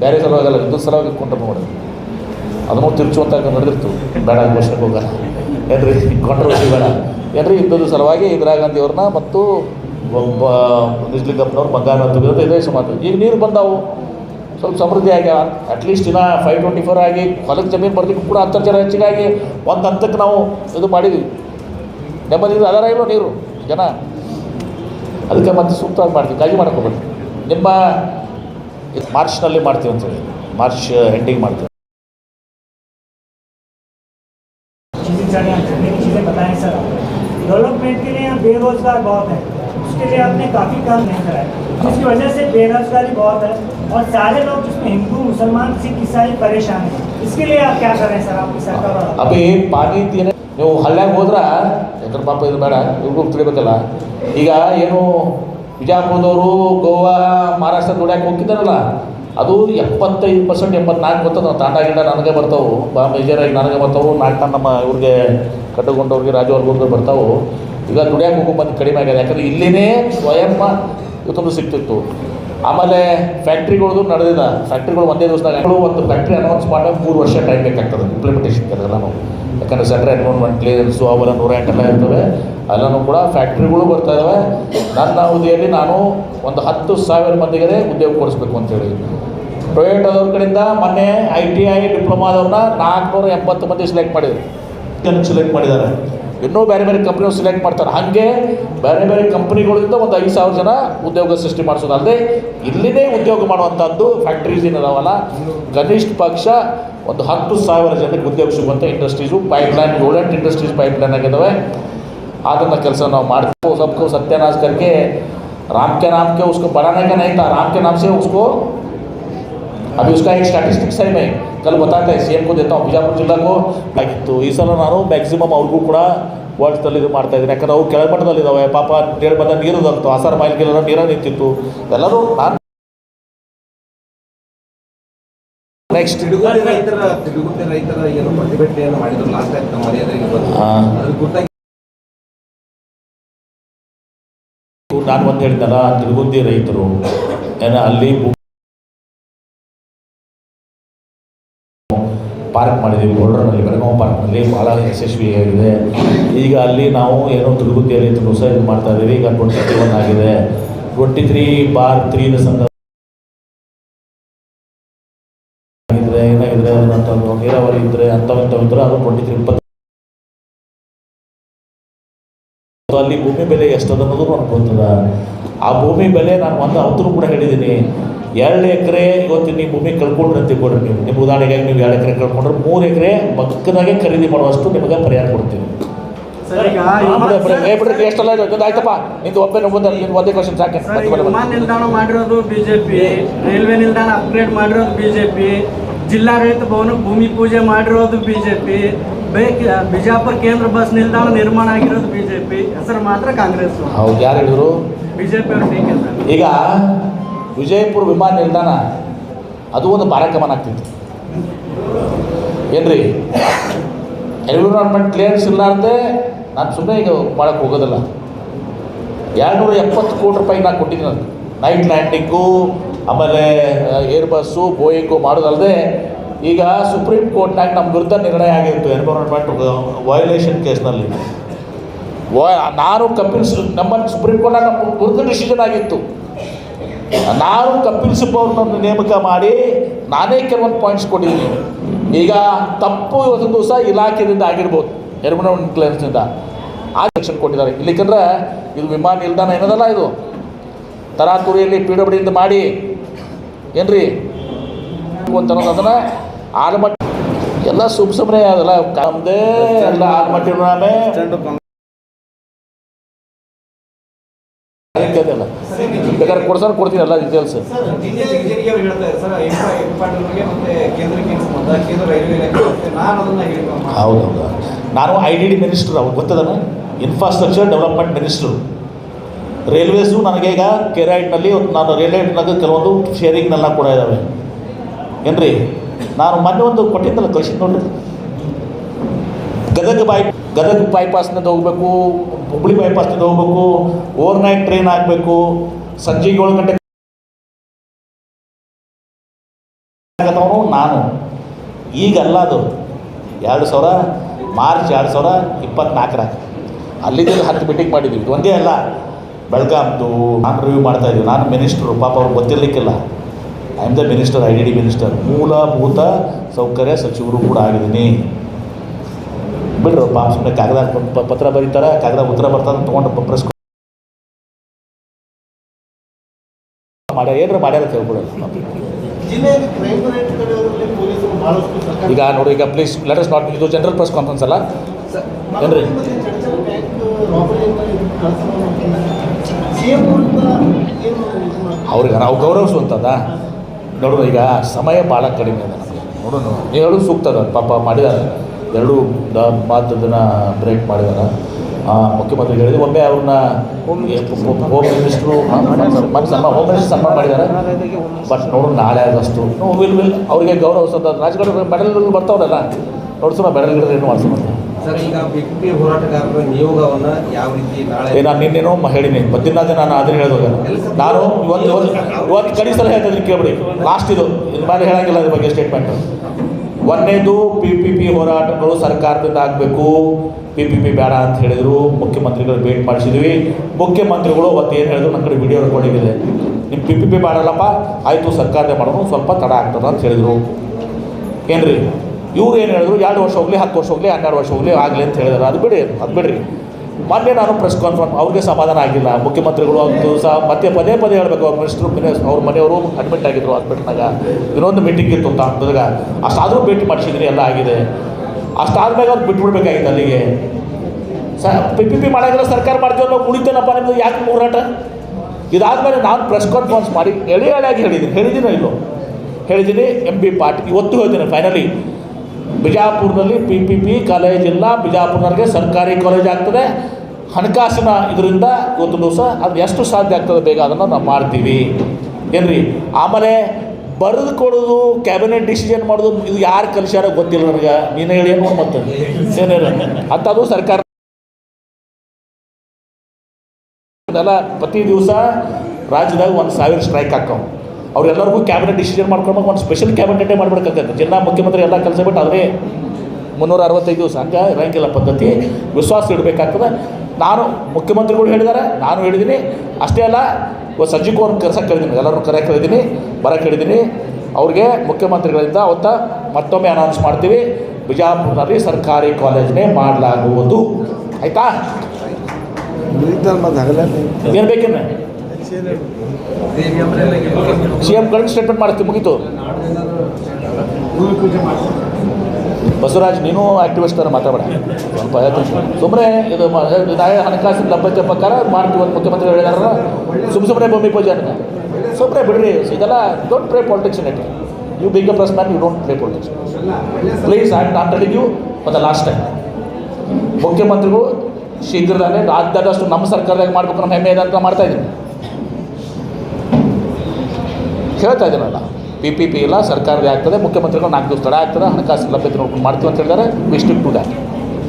ಬೇರೆ ಸಲುವಾಗಲ್ಲ, ಯುದ್ಧದ ಸಲುವಾಗಿ ಕೊಂಡ್ರೆ ನೋಡಿ. ಅದನ್ನು ತಿರ್ಚುವಂತ ನಡೆದಿರ್ತು ಬೇಡ, ಘೋಷಣೆಗೆ ಹೋಗಲ್ಲ. ಏನ್ರಿ ಕಾಂಟ್ರವರ್ಸಿ ಬೇಡ. ಏನ್ರಿ ಯುದ್ಧದ ಸಲುವಾಗಿ ಇಂದಿರಾ ಗಾಂಧಿಯವ್ರನ್ನ ಮತ್ತು ಒಬ್ಬ ನಿಜ್ಲಿಂಗಪ್ಪನವ್ರು ಬಂಗಾರ ಅಂತ ಇದೇ ಸಮಾನ ಈಗ ನೀರು ಬಂದಾವು. ಸ್ವಲ್ಪ ಸಮೃದ್ಧಿ ಆಗ್ಯಾವ. ಅಟ್ಲೀಸ್ಟ್ ಇನ್ನ ಫೈವ್ ಟ್ವೆಂಟಿ ಫೋರ್ ಆಗಿ ಹೊಲಕ್ಕೆ ಜಮೀನು ಬರ್ಲಿಕ್ಕೆ ಕೂಡ ಅಂತರ್ಜಲ ಹೆಚ್ಚಿಗಾಗಿ ಒಂದು ಹಂತಕ್ಕೆ ನಾವು ಇದು ಮಾಡಿದ್ವಿ. ನೆಮ್ಮದಿ ಅದರ ಇಲ್ಲೋ ನೀರು? ಜನ. ಅದಕ್ಕೆ ಮತ್ತೆ ಸೂಕ್ತವಾಗಿ ಮಾಡ್ತೀವಿ. ಕಾಳಜಿ ಮಾಡ್ಕೋಬೇಕು ನಿಮ್ಮ ಇದು ಮಾರ್ಚ್ನಲ್ಲಿ ಮಾಡ್ತೀವಿ ಅಂತೇಳಿ ಮಾರ್ಚ್ ಎಂಡಿಂಗ್ ಮಾಡ್ತೀವಿ. चीज़ें डेवलपमेंट के लिए यहाँ बेरोजगार बहुत है उसके लिए आपने काफ़ी काम नहीं करा है जिसकी वजह से बेरोजगारी बहुत है और सारे लोग जिसमें हिंदू मुसलमान सिख ईसाई परेशान हैं इसके लिए आप क्या कर रहे हैं सर आपकी सरकार और आप? ಅಪ್ಪಿ ಪಾನಿ ತೀನೆ ನೀವು ಹಳ್ಳ್ಯಾಗ ಹೋದ್ರ ಯಾಕಂದ್ರೆ ಪಾಪ ಇದು ಬೇಡ ಇವ್ರಿಗೂ ತಿಳಿಬೇಕಲ್ಲ ಈಗ ಏನು ಬಿಜಾಪುರದವರು ಗೋವಾ ಮಹಾರಾಷ್ಟ್ರ ದುಡ್ಯಾಕೆ ಹೋಗಿದ್ದಾರಲ್ಲ ಅದು ಎಪ್ಪತ್ತೈದು ಪರ್ಸೆಂಟ್ ಎಂಬತ್ನಾಲ್ಕು ಬರ್ತದೆ ನಾವು ತಾಂಡ ಗಿಂಡ ನನಗೆ ಬರ್ತಾವೆ ಬಾ ಮೇಜರಾಗಿ ನನಗೆ ಬರ್ತಾವೆ ನಾಲ್ಕು ಟನ್ ನಮ್ಮ ಇವ್ರಿಗೆ ಕಟ್ಟಗೊಂಡವ್ರಿಗೆ ರಾಜವರ್ಗವ್ರಿಗೆ ಬರ್ತಾವೆ, ಈಗ ದುಡ್ಯಾಕೆ ಹೋಗೋ ಬಂದು ಕಡಿಮೆ ಆಗ್ಯದ. ಯಾಕಂದ್ರೆ ಇಲ್ಲಿನೇ ಸ್ವಯಂ ಇವತ್ತೊಂದು ಸಿಗ್ತಿತ್ತು. ಆಮೇಲೆ ಫ್ಯಾಕ್ಟ್ರಿಗಳದು ನಡೆದಿದೆ, ಫ್ಯಾಕ್ಟ್ರಿಗಳು ಒಂದೇ ದಿವಸದಾಗ ಒಂದು ಫ್ಯಾಕ್ಟ್ರಿ ಅನೌನ್ಸ್ ಮಾಡೋಕೆ ಮೂರು ವರ್ಷ ಟೈಮ್ ಬೇಕಾಗ್ತದೆ ಇಂಪ್ಲಿಮೆಂಟೇಷನ್ ನಾವು. ಯಾಕಂದರೆ ಸೆಂಟ್ರಲ್ ಎನ್ವೈರ್ಮೆಂಟ್ ಕ್ಲಿಯರೆನ್ಸು ಅವೆಲ್ಲ ನೂರ ಎಂಟೆಲ್ಲ ಇರ್ತವೆ. ಅಲ್ಲೂ ಕೂಡ ಫ್ಯಾಕ್ಟ್ರಿಗಳು ಬರ್ತಾ ಇದ್ದಾವೆ ನನ್ನ ಅವಧಿಯಲ್ಲಿ ನಾನು ಒಂದು ಹತ್ತು ಸಾವಿರ ಮಂದಿಗೆ ಉದ್ಯೋಗ ಕೊಡಿಸ್ಬೇಕು ಅಂತೇಳಿ ಟೊಯೋಟೋದವ್ರ ಕಡೆಯಿಂದ ಮೊನ್ನೆ ಐ ಟಿ ಐ ಡಿಪ್ಲೊಮಾದವ್ರನ್ನ ನಾಲ್ಕುನೂರ ಎಂಬತ್ತು ಮಂದಿ ಸೆಲೆಕ್ಟ್ ಮಾಡಿದ್ರು. ವ್ಯಕ್ತಿಯನ್ನು ಸೆಲೆಕ್ಟ್ ಮಾಡಿದ್ದಾರೆ. ಇನ್ನೂ ಬೇರೆ ಬೇರೆ ಕಂಪ್ನಿಗಳು ಸೆಲೆಕ್ಟ್ ಮಾಡ್ತಾರೆ. ಹಾಗೆ ಬೇರೆ ಬೇರೆ ಕಂಪ್ನಿಗಳಿಂದ ಒಂದು ಐದು ಸಾವಿರ ಜನ ಉದ್ಯೋಗ ಸೃಷ್ಟಿ ಮಾಡಿಸೋದಲ್ಲದೆ ಇಲ್ಲಿನೇ ಉದ್ಯೋಗ ಮಾಡುವಂಥದ್ದು ಫ್ಯಾಕ್ಟ್ರೀಸ್ ಏನಿದಾವಲ್ಲ? ಕನಿಷ್ಠ ಪಕ್ಷ ಒಂದು ಹತ್ತು ಸಾವಿರ ಜನಕ್ಕೆ ಉದ್ಯೋಗ ಸಿಗುವಂಥ ಇಂಡಸ್ಟ್ರೀಸು ಪೈಪ್ಲೈನ್ ಏಳೆಂಟು ಇಂಡಸ್ಟ್ರೀಸ್ ಪೈಪ್ಲೈನ್ ಆಗಿದ್ದಾವೆ ಅದನ್ನು ಕೆಲಸ ನಾವು ಮಾಡ್ತೀವಿ. ಸಬ್ಕೋ ಸತ್ಯನಾಸ್ಕರ್ಗೆ ಕರ್ಗೆ ರಾಮ್ಕೆ ನಾಮ್ಕೆ ಉಸ್ಕೋ, ಬಡಾನೇ ಕಾ ನೈ ರಾಮ್ಕೆ ನಾಮ್ ಸೇ ಉಸ್ಕೋ ಅದು ಉಸ್ಕಾ ಸ್ಟ್ಯಾಟಿಸ್ಟಿಕ್ಸ್ ಹೈ ಕಲ್ಲಿ ಗೊತ್ತಾಗ್ತಾ ಸಿ ಎಂ ದೇತಾ ಬಿಜಾಪುರ ಜಿಲ್ಲಾಗೂ ಆಗಿತ್ತು ಈ ಸಲ ನಾನು ಮ್ಯಾಕ್ಸಿಮಮ್ ಅವ್ರಿಗೂ ಕೂಡ ವರ್ಡ್ಸಲ್ಲಿ ಇದು ಮಾಡ್ತಾ ಇದ್ದೀನಿ. ಯಾಕಂದ್ರೆ ಅವು ಕೆಳಮಟ್ಟದಲ್ಲಿದ್ದಾವೆ. ಪಾಪ ನೀರು ಬಂದ ನೀರು ಹಸರ್ ಆಸಾರ ಮೈಲ್ಗೆಲ್ಲ ನೀರು ನಿಂತಿತ್ತು. ಎಲ್ಲರೂ ನಾನು ನೆಕ್ಸ್ಟ್ ನಾನು ಒಂದು ಹೇಳಿದ್ನಲ್ಲ ತಿರುಗುಂದಿ ರೈತರು. ಏನ ಅಲ್ಲಿ ಪಾರ್ಕ್ ಮಾಡಿದ್ದೀವಿ ಬೋರ್ಡರ್ನಲ್ಲಿ ಬೆಳಗಾವಿ ಪಾರ್ಕ್ನಲ್ಲಿ ಭಾಳ ಯಶಸ್ವಿಯಾಗಿದೆ ಈಗ ಅಲ್ಲಿ ನಾವು ಏನೋ ತಿರುಗುಂದಿ ರೈತರು ಸಹ ಇದು ಮಾಡ್ತಾ ಇದ್ದೀವಿ ಈಗ ಟ್ವೆಂಟಿ ಒನ್ ಆಗಿದೆ. ಟ್ವೆಂಟಿ ತ್ರೀ ಬಾರ್ ತ್ರೀ ಸಂದರ್ಭ ಇದ್ರೆ ಏನಾಗಿದೆ ಅಂತಂದು ನೀರಾವರಿ ಇದ್ರೆ ಅಂಥವಂಥವು ಇದ್ರೆ ಅದು ಟ್ವೆಂಟಿ ತ್ರೀ ಇಪ್ಪತ್ತು ಅಲ್ಲಿ ಭೂಮಿ ಬೆಲೆ ಎಷ್ಟದ ಅನ್ನೋದು ನನಗೆ ಗೊತ್ತದ. ಆ ಭೂಮಿ ಬೆಲೆ ನಾನು ಒಂದು ಅವತ್ತೂ ಕೂಡ ಹೇಳಿದ್ದೀನಿ ಎರಡು ಎಕರೆ ಇವತ್ತು ನೀವು ಭೂಮಿ ಕಳ್ಕೊಂಡ್ರೆ ಅಂತ ಕೊಡ್ರಿ ನೀವು. ನಿಮ್ಮ ಉದಾಹರಣೆಗೆ ನೀವು ಎರಡು ಎಕರೆ ಕಳ್ಕೊಂಡ್ರೆ ಮೂರು ಎಕರೆ ಪಕ್ಕದಾಗೆ ಖರೀದಿ ಮಾಡುವಷ್ಟು ನಿಮಗೆ ಪರಿಹಾರ ಕೊಡ್ತೀವಿ. ಎಷ್ಟಲ್ಲ ಆಯ್ತಪ್ಪ. ನಿಂದು ಒಬ್ಬೇ ಮುಂದೆ ಒಂದೇ ಕ್ವಶನ್ ಸಾಕೆ. ವಿಮಾನ ನಿಲ್ದಾಣ ಮಾಡಿರೋದು ಬಿಜೆಪಿ. ರೈಲ್ವೆ ನಿಲ್ದಾಣ ಅಪ್ಗ್ರೇಡ್ ಮಾಡಿರೋದು ಬಿಜೆಪಿ. ಜಿಲ್ಲಾ ರೈತ ಭವನ ಭೂಮಿ ಪೂಜೆ ಮಾಡಿರೋದು ಬಿಜೆಪಿ. ಬಿಜಾಪುರ ಕೇಂದ್ರ ಬಸ್ ನಿಲ್ದಾಣ ನಿರ್ಮಾಣ ಆಗಿರೋದು ಬಿಜೆಪಿ. ಹೆಸರು ಮಾತ್ರ ಕಾಂಗ್ರೆಸ್. ಹೌದು ಯಾರು ಹೇಳಿದ್ರು? ಬಿಜೆಪಿ ಈಗ ವಿಜಯಪುರ ವಿಮಾನ ನಿಲ್ದಾಣ, ಅದು ಒಂದು ಬಾರಕಮನ ಆಗ್ತಿತ್ತು. ಏನ್ರಿ? ಎನ್ವಿರಾನ್ಮೆಂಟ್ ಕ್ಲಿಯರೆನ್ಸ್ ಇಲ್ಲಾರ್ದೆ ನಾನು ಸುಮ್ಮನೆ ಈಗ ಮಾಡಕ್ಕೆ ಹೋಗೋದಿಲ್ಲ. ಎರಡುನೂರ ಎಪ್ಪತ್ತು ಕೋಟಿ ರೂಪಾಯಿ ನಾನು ಕೊಟ್ಟಿದ್ದೀನಿ ನೈಟ್ ಲ್ಯಾಂಡಿಂಗು ಆಮೇಲೆ ಏರ್ ಬಸ್ಸು ಬೋಯಿಂಗು ಮಾಡೋದಲ್ಲದೆ ಈಗ ಸುಪ್ರೀಂ ಕೋರ್ಟ್ನಾಗ ನಮ್ಮ ವಿರುದ್ಧ ನಿರ್ಣಯ ಆಗಿತ್ತು ಎನ್ವಿರಾನ್ಮೆಂಟ್ ವಯೋಲೇಷನ್ ಕೇಸ್ನಲ್ಲಿ ನಾನು ಕಪಿಲ್ ನಮ್ಮಲ್ಲಿ ಸುಪ್ರೀಂ ಕೋರ್ಟ್ನಾಗ ನಮ್ಮ ವಿರುದ್ಧ ಡಿಸಿಷನ್ ಆಗಿತ್ತು. ನಾನು ಕಪಿಲ್ ಸಿಬ್ಬ ಅವ್ರನ್ನ ನೇಮಕ ಮಾಡಿ ನಾನೇ ಕೆಲವೊಂದು ಪಾಯಿಂಟ್ಸ್ ಕೊಟ್ಟಿದ್ದೀನಿ. ಈಗ ತಪ್ಪು ಇವತ್ತು ದಿವಸ ಇಲಾಖೆಯಿಂದ ಆಗಿರ್ಬೋದು ಎನ್ವಿರಾನ್ಮೆಂಟ್ ಕ್ಲಿಯರೆನ್ಸ್ನಿಂದ ಆ ಸೆಕ್ಷನ್ ಕೊಟ್ಟಿದ್ದಾರೆ. ಇಲ್ಲಿಕಂದ್ರೆ ಇದು ವಿಮಾನ ನಿಲ್ದಾಣ ಏನದಲ್ಲ ಇದು? ತರಾತುರಿಯಲ್ಲಿ ಪಿ ಡಬ್ಲ್ಯೂ ಡಿಯಿಂದ ಮಾಡಿ. ಏನ್ರಿ? ಅಂತ ಅನ್ನೋದು ಅದನ್ನು ಆಲ್ಮಟ್ಟಿ ಎಲ್ಲ ಸುಮ್ ಸುಮ್ಮನೆ ಅದೆಲ್ಲ ನಮ್ಮದೇ ಎಲ್ಲ ಆಲ್ಮಟ್ಟಿ ನಾನೇ ಅದಲ್ಲ ಬೇಕಾದ್ರೆ ಕೊಡ್ಸೋರು ಕೊಡ್ತೀನಲ್ಲ ಡೀಟೇಲ್ಸ್ ಸರ್ ಬಿಜೆಪಿ ಅವರು ಹೇಳ್ತಾ ಸರ್ ಎಂ ಎಂ ಮತ್ತೆ ಕೇಂದ್ರಕ್ಕೆ ಸಂಬಂಧ ಕೇಂದ್ರ ರೈಲ್ವೆ ನಾನು ಅದನ್ನ ಹೇಳಿ ಹೌದೌದು. ನಾನು ಐ ಡಿ ಡಿ ಮಿನಿಸ್ಟರ್ ಅವ್ರು ಗೊತ್ತದನು? ಇನ್ಫ್ರಾಸ್ಟ್ರಕ್ಚರ್ ಡೆವಲಪ್ಮೆಂಟ್ ಮಿನಿಸ್ಟ್ರು ರೈಲ್ವೇಸು ನನಗೀಗ ಕೆರೈಟ್ನಲ್ಲಿ ನಾನು ರೈಲ್ವೆನಾಗ ಕೆಲವೊಂದು ಶೇರಿಂಗ್ನೆಲ್ಲ ಕೂಡ ಇದ್ದಾವೆ ಏನ್ರಿ? ನಾನು ಮೊನ್ನೆ ಒಂದು ಕೊಟ್ಟಿದ್ದಲ್ಲ ಕಳಿಸಿ ನೋಡ್ರಿ. ಗದಗ ಬೈ ಗದಗ ಬೈಪಾಸ್ನಿಂದ ಹೋಗಬೇಕು ಹುಬ್ಳಿ ಬೈಪಾಸ್ನಿಂದ ಹೋಗಬೇಕು ಓವರ್ ನೈಟ್ ಟ್ರೈನ್ ಆಗಬೇಕು ಸಂಜೆ ಏಳು ಗಂಟೆ ನಾನು. ಈಗಲ್ಲ ಅದು. ಎರಡು ಸಾವಿರ, ಮಾರ್ಚ್ ಎರಡು ಸಾವಿರ ಇಪ್ಪತ್ನಾಲ್ಕರಾಗ ಅಲ್ಲಿದ್ದ ಹತ್ತು ಮೀಟಿಂಗ್ ಮಾಡಿದ್ವಿ. ಒಂದೇ ಅಲ್ಲ. ಬೆಳಗಾಮ್ದು ನಾನು ರಿವ್ಯೂ ಮಾಡ್ತಾ ಇದ್ದೀವಿ ನಾನು ಮಿನಿಸ್ಟ್ರು ಪಾಪ ಅವ್ರು ಗೊತ್ತಿರಲಿಕ್ಕಿಲ್ಲ. I am the minister I D D minister ಮೂಲಭೂತ ಸೌಕರ್ಯ ಸಚಿವರು ಕೂಡ ಆಗಿದ್ದೀನಿ. ಬಿಡ್ರು ಪಾಪ ಸುಮ್ಮನೆ ಕಾಗದ ಪತ್ರ ಬರೀತಾರೆ. ಕಾಗದ ಉತ್ತರ ಬರ್ತಾರೆ ತೊಗೊಂಡು ಪ್ರೆಸ್ ಮಾಡ್ಯಾರ ಏನಾರ ಮಾಡ್ಯಾರ ಬಹಳಷ್ಟು ಈಗ ನೋಡಿ ಈಗ ಪ್ಲೀಸ್ ಲೆಟ್ ಅಸ್ ನಾಟ್ ಇದು ಜನರಲ್ ಪ್ರೆಸ್ ಕಾನ್ಫರೆನ್ಸ್ ಅಲ್ಲ? ಏನ್ರಿ? ಅವ್ರಿಗೆ ನಾವು ಗೌರವಿಸುವಂಥದ್ದ? ನೋಡೋಣ ಈಗ ಸಮಯ ಭಾಳ ಕಡಿಮೆ ಇದೆ ನಮಗೆ. ನೋಡೋಣ ನೀವು ಹೇಳೋದು ಸೂಕ್ತದ ಪಾಪ ಮಾಡಿದ್ದಾರೆ ಎರಡು ಮಾತದನ್ನು ಬ್ರೇಕ್ ಮಾಡಿದ್ದಾರೆ ಮುಖ್ಯಮಂತ್ರಿ ಹೇಳಿದ್ರು ಒಮ್ಮೆ ಅವ್ರನ್ನ ಹೋಮ್ ಮಿನಿಸ್ಟ್ರು ಸನ್ಮಾನ ಹೋಮ್ ಮಿನಿಸ್ಟರ್ ಸನ್ಮಾನ ಮಾಡಿದ್ದಾರೆ. ಬಟ್ ನೋಡೋಣ ನಾಳೆ ಆದಷ್ಟು ವಿಲ್ ವಿಲ್ ಅವರಿಗೆ ಗೌರವಿಸೋದು ರಾಜಕಾರಣ ಮೆಡಲ್ಗಳು ಬರ್ತಾವಲ್ಲ ನೋಡ್ಸೋಣ ಮೆಡಲ್ಗಳು ಏನು ಮಾಡ್ಸೋಣ ಸರ್ ಈಗ ಬಿಜೆಪಿ ಹೋರಾಟಗಾರರ ನಿಯೋಗವನ್ನ ಯಾವ ರೀತಿ ನಾಳೆ ಏ ನಾನು ನಿನ್ನೇನೋ ಹೇಳಿನಿ. ಬದ್ರಿನಾಥ ನಾನು ಅದನ್ನ ಹೇಳೋದು ನಾನು ಇವತ್ತು ಇವತ್ತು ಇವತ್ತು ಹೇಳ್ತಿದ್ರು ಹೇಳ್ತಿದ್ದೀನಿ ಕೇಳ್ಬಿಡಿ. ಲಾಸ್ಟ್ ಇದು. ನಿಮ್ಮ ಮೇಲೆ ಹೇಳಂಗಿಲ್ಲ ಅದ್ರ ಬಗ್ಗೆ ಸ್ಟೇಟ್ಮೆಂಟ್ ಒಂದನೇದು ಪಿ ಪಿ ಪಿ ಹೋರಾಟಗಳು ಸರ್ಕಾರದಿಂದ ಆಗಬೇಕು. ಪಿ ಪಿ ಪಿ ಬೇಡ ಅಂತ ಹೇಳಿದರು. ಮುಖ್ಯಮಂತ್ರಿಗಳು ಭೇಟಿ ಮಾಡಿಸಿದ್ವಿ. ಮುಖ್ಯಮಂತ್ರಿಗಳು ಅವತ್ತು ಏನು ಹೇಳಿದ್ರು? ನನ್ನ ಕಡೆ ವಿಡಿಯೋ ರೆಕಾರ್ಡಿಂಗ್ ಇದೆ. ನಿಮ್ಮ ಪಿ ಪಿ ಪಿ ಮಾಡಲ್ಲಪ್ಪ? ಆಯಿತು ಸರ್ಕಾರದೇ ಮಾಡೋದು ಸ್ವಲ್ಪ ತಡ ಆಗ್ತದೆ ಅಂತ ಹೇಳಿದರು. ಏನ್ರಿ? ಇವ್ರು ಏನು ಹೇಳಿದ್ರು? ಎರಡು ವರ್ಷ ಹೋಗಲಿ, ಹತ್ತು ವರ್ಷ ಹೋಗಲಿ, ಹನ್ನೆರಡು ವರ್ಷ ಹೋಗಲಿ, ಆಗಲಿ ಅಂತ ಹೇಳಿದ್ರು. ಅದು ಬಿಡಿ ಅದು ಬಿಡ್ರಿ. ಮೊನ್ನೆ ನಾನು ಪ್ರೆಸ್ ಕಾನ್ಫರೆನ್ಸ್ ಅವ್ರಿಗೆ ಸಮಾಧಾನ ಆಗಿಲ್ಲ. ಮುಖ್ಯಮಂತ್ರಿಗಳು ಅಂತ ಸಹ ಮತ್ತೆ ಪದೇ ಪದೇ ಹೇಳಬೇಕು, ಅವ್ರ ಮಿನಿಸ್ಟ್ರು ಮಿನಿಸ್, ಅವ್ರ ಮನೆಯವರು ಅಡ್ಮಿಟ್ ಆಗಿದ್ರು ಹಾಸ್ಪಿಟ್ಲ್ನಾಗ ಇನ್ನೊಂದು ಮೀಟಿಂಗ್ ಇತ್ತು ಅಂತ ಅಂದಾಗ, ಅಷ್ಟಾದರೂ ಭೇಟಿ ಮಾಡಿಸಿದ್ರಿ ಎಲ್ಲ ಆಗಿದೆ. ಅಷ್ಟಾದ್ಮೇಲೆ ಅವ್ರು ಬಿಟ್ಬಿಡ್ಬೇಕಾಗಿತ್ತು ಅಲ್ಲಿಗೆ. ಸ ಪಿ ಪಿ ಪಿ ಮಾಡಾಗಿರೋ ಸರ್ಕಾರ ಮಾಡ್ತೀವಿ ನಾವು ಉಳಿತೇನಪ್ಪ ನಿಮ್ಮದು ಯಾಕೆ ಹೋರಾಟ? ಇದಾದಮೇಲೆ ನಾನು ಪ್ರೆಸ್ ಕಾನ್ಫರೆನ್ಸ್ ಮಾಡಿ ಎಳೆ ಎಳೆಯಾಗಿ ಹೇಳಿದ್ದೀನಿ ಹೇಳಿದ್ದೀನೋ ಇಲ್ಲೋ? ಹೇಳಿದ್ದೀನಿ ಎಂ ಬಿ ಪಾಟೀಲ್ ಇವತ್ತು ಹೇಳ್ತೀನಿ ಫೈನಲಿ ಬಿಜಾಪುರದಲ್ಲಿ ಪಿ ಪಿ ಪಿ ಕಾಲೇಜ್ ಇಲ್ಲ. ಬಿಜಾಪುರನವ್ರಿಗೆ ಸರ್ಕಾರಿ ಕಾಲೇಜ್ ಆಗ್ತದೆ. ಹಣಕಾಸಿನ ಇದರಿಂದ ಇವತ್ತು ದಿವಸ ಅದು ಎಷ್ಟು ಸಾಧ್ಯ ಆಗ್ತದೆ ಬೇಗ ಅದನ್ನು ನಾವು ಮಾಡ್ತೀವಿ. ಏನ್ರಿ? ಆಮೇಲೆ ಬರೆದು ಕೊಡೋದು ಕ್ಯಾಬಿನೆಟ್ ಡಿಸಿಷನ್ ಮಾಡೋದು, ಇದು ಯಾರು ಕಲಿಸ್ಯಾರ ಗೊತ್ತಿಲ್ಲ ನನಗೆ. ನೀನು ಹೇಳಿ ಏನು ಮತ್ತೆ. ಏನೇನು ಅಂಥದ್ದು ಸರ್ಕಾರ. ಪ್ರತಿ ದಿವಸ ರಾಜ್ಯದಾಗ ಒಂದು ಸಾವಿರ ಸ್ಟ್ರೈಕ್ ಹಾಕವು. ಅವ್ರೆಲ್ಲರಿಗೂ ಕ್ಯಾಬಿನೆಟ್ ಡಿಸಿಷನ್ ಮಾಡ್ಕೊಂಡಾಗ ಒಂದು ಸ್ಪೆಷಲ್ ಕ್ಯಾಬಿನೆಟೇ ಮಾಡ್ಬೇಕಾಗ್ತದೆ ಜಿಲ್ಲಾ ಮುಖ್ಯಮಂತ್ರಿ ಎಲ್ಲ ಕೆಲಸ ಬಿಟ್ಟು ಅದೇ ಮುನ್ನೂರ ಅರವತ್ತೈದು ದಿವಸ ಹಂಗೆ ಇರಂಗಿಲ್ಲ ಪದ್ಧತಿ ವಿಶ್ವಾಸ ಇಡಬೇಕಾಗ್ತದೆ. ನಾನು ಮುಖ್ಯಮಂತ್ರಿಗಳು ಹೇಳಿದ್ದಾರೆ ನಾನು ಹೇಳಿದ್ದೀನಿ. ಅಷ್ಟೇ ಅಲ್ಲ ಇವತ್ತು ಸಂಜೀವ್ ಅವ್ರನ್ನ ಕರ್ಸಕ್ಕೆ ಹೇಳಿದ್ದೀನಿ ಎಲ್ಲರೂ ಕರೆಯಕ್ಕೆ ಹೇಳಿದ್ದೀನಿ ಬರ ಹೇಳಿದ್ದೀನಿ ಅವ್ರಿಗೆ ಮುಖ್ಯಮಂತ್ರಿಗಳಿಂದ ಅವತ್ತ ಮತ್ತೊಮ್ಮೆ ಅನೌನ್ಸ್ ಮಾಡ್ತೀವಿ. ಬಿಜಾಪುರದಲ್ಲಿ ಸರ್ಕಾರಿ ಕಾಲೇಜ್ನೇ ಮಾಡಲಾಗುವುದು. ಆಯಿತಾ? ಏನು ಬೇಕೇನು ಸಿ ಎಂ ಕರೆಂಟ್ ಸ್ಟೇಟ್ಮೆಂಟ್ ಮಾಡ್ತೀವಿ ಮುಗೀತು. ಬಸವರಾಜ್, ನೀನು ಆಕ್ಟಿವಿಸ್ಟ್ ಥರ ಮಾತಾಡ ಸ್ವಲ್ಪ ಸುಮ್ಮನೆ ಇದು ನಾಳೆ ಹಣಕಾಸಿನ ಲಭ್ಯತೆ ಪ್ರಕಾರ ಮಾಡ್ತೀವಿ ಅಂತ ಮುಖ್ಯಮಂತ್ರಿ ಹೇಳಿದಾರ ಸುಮ್ಮ ಸುಮ್ಮನೆ ಭೂಮಿ ಪೂಜೆ ಅಂತ ಸುಮ್ಮನೆ ಬಿಡ್ರಿ, ಇದೆಲ್ಲ don't play politics in it you big a press man you don't play politics please am not telling you for the last time ಮುಖ್ಯಮಂತ್ರಿಗಳು ಶೀಘ್ರದಲ್ಲೇ ರಾಜ್ಯದಷ್ಟು ನಮ್ಮ ಸರ್ಕಾರದಾಗ ಮಾಡ್ಬೇಕು, ನಮ್ಮ ಹೆಮ್ಮೆ ಇದೆ ಅಂತ ಮಾಡ್ತಾ ಇದ್ದೀನಿ. ಹೇಳ್ತಾ ಇದ್ದೀನಲ್ಲ. ಪಿ ಪಿ ಪಿ ಇಲ್ಲ, ಸರ್ಕಾರದೇ ಆಗ್ತದೆ, ಮುಖ್ಯಮಂತ್ರಿಗಳು ನಾಲ್ಕು ದಿವಸ ತಡ ಆಗ್ತದೆ, ಹಣಕಾಸು ಲಭ್ಯತೆ ನೋಡ್ಕೊಂಡು ಮಾಡ್ತೀವಿ ಅಂತ ಹೇಳಿದ್ದಾರೆ ವಿಷ್ಣು ಕೂಡ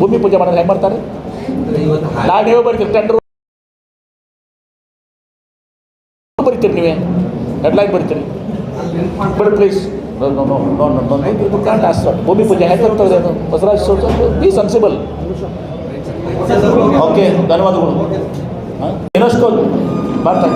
ಭೂಮಿ ಪೂಜೆ ಮಾಡಿದ್ರೆ ಹೆಂಗೆ ಮಾಡ್ತಾರೆ? ನಾನು ನೀವು ಬರ್ತೀರಿ ಟೆಂಡರ್ ಬರಿತೀರಿ ನೀವೇ? ಹೆಡ್ಲೈನ್ ಬರಿತೀರಿ. ಬಿಡಿ ಪ್ಲೀಸ್ ಭೂಮಿ ಪೂಜೆ ಹೆಂಗೆ ಇರ್ತದೆ ಅದು? ಬಿ ಸೆನ್ಸಿಬಲ್ ಓಕೆ ಧನ್ಯವಾದಗಳು. ಇನ್ನಷ್ಟು ಮಾಡ್ತಾ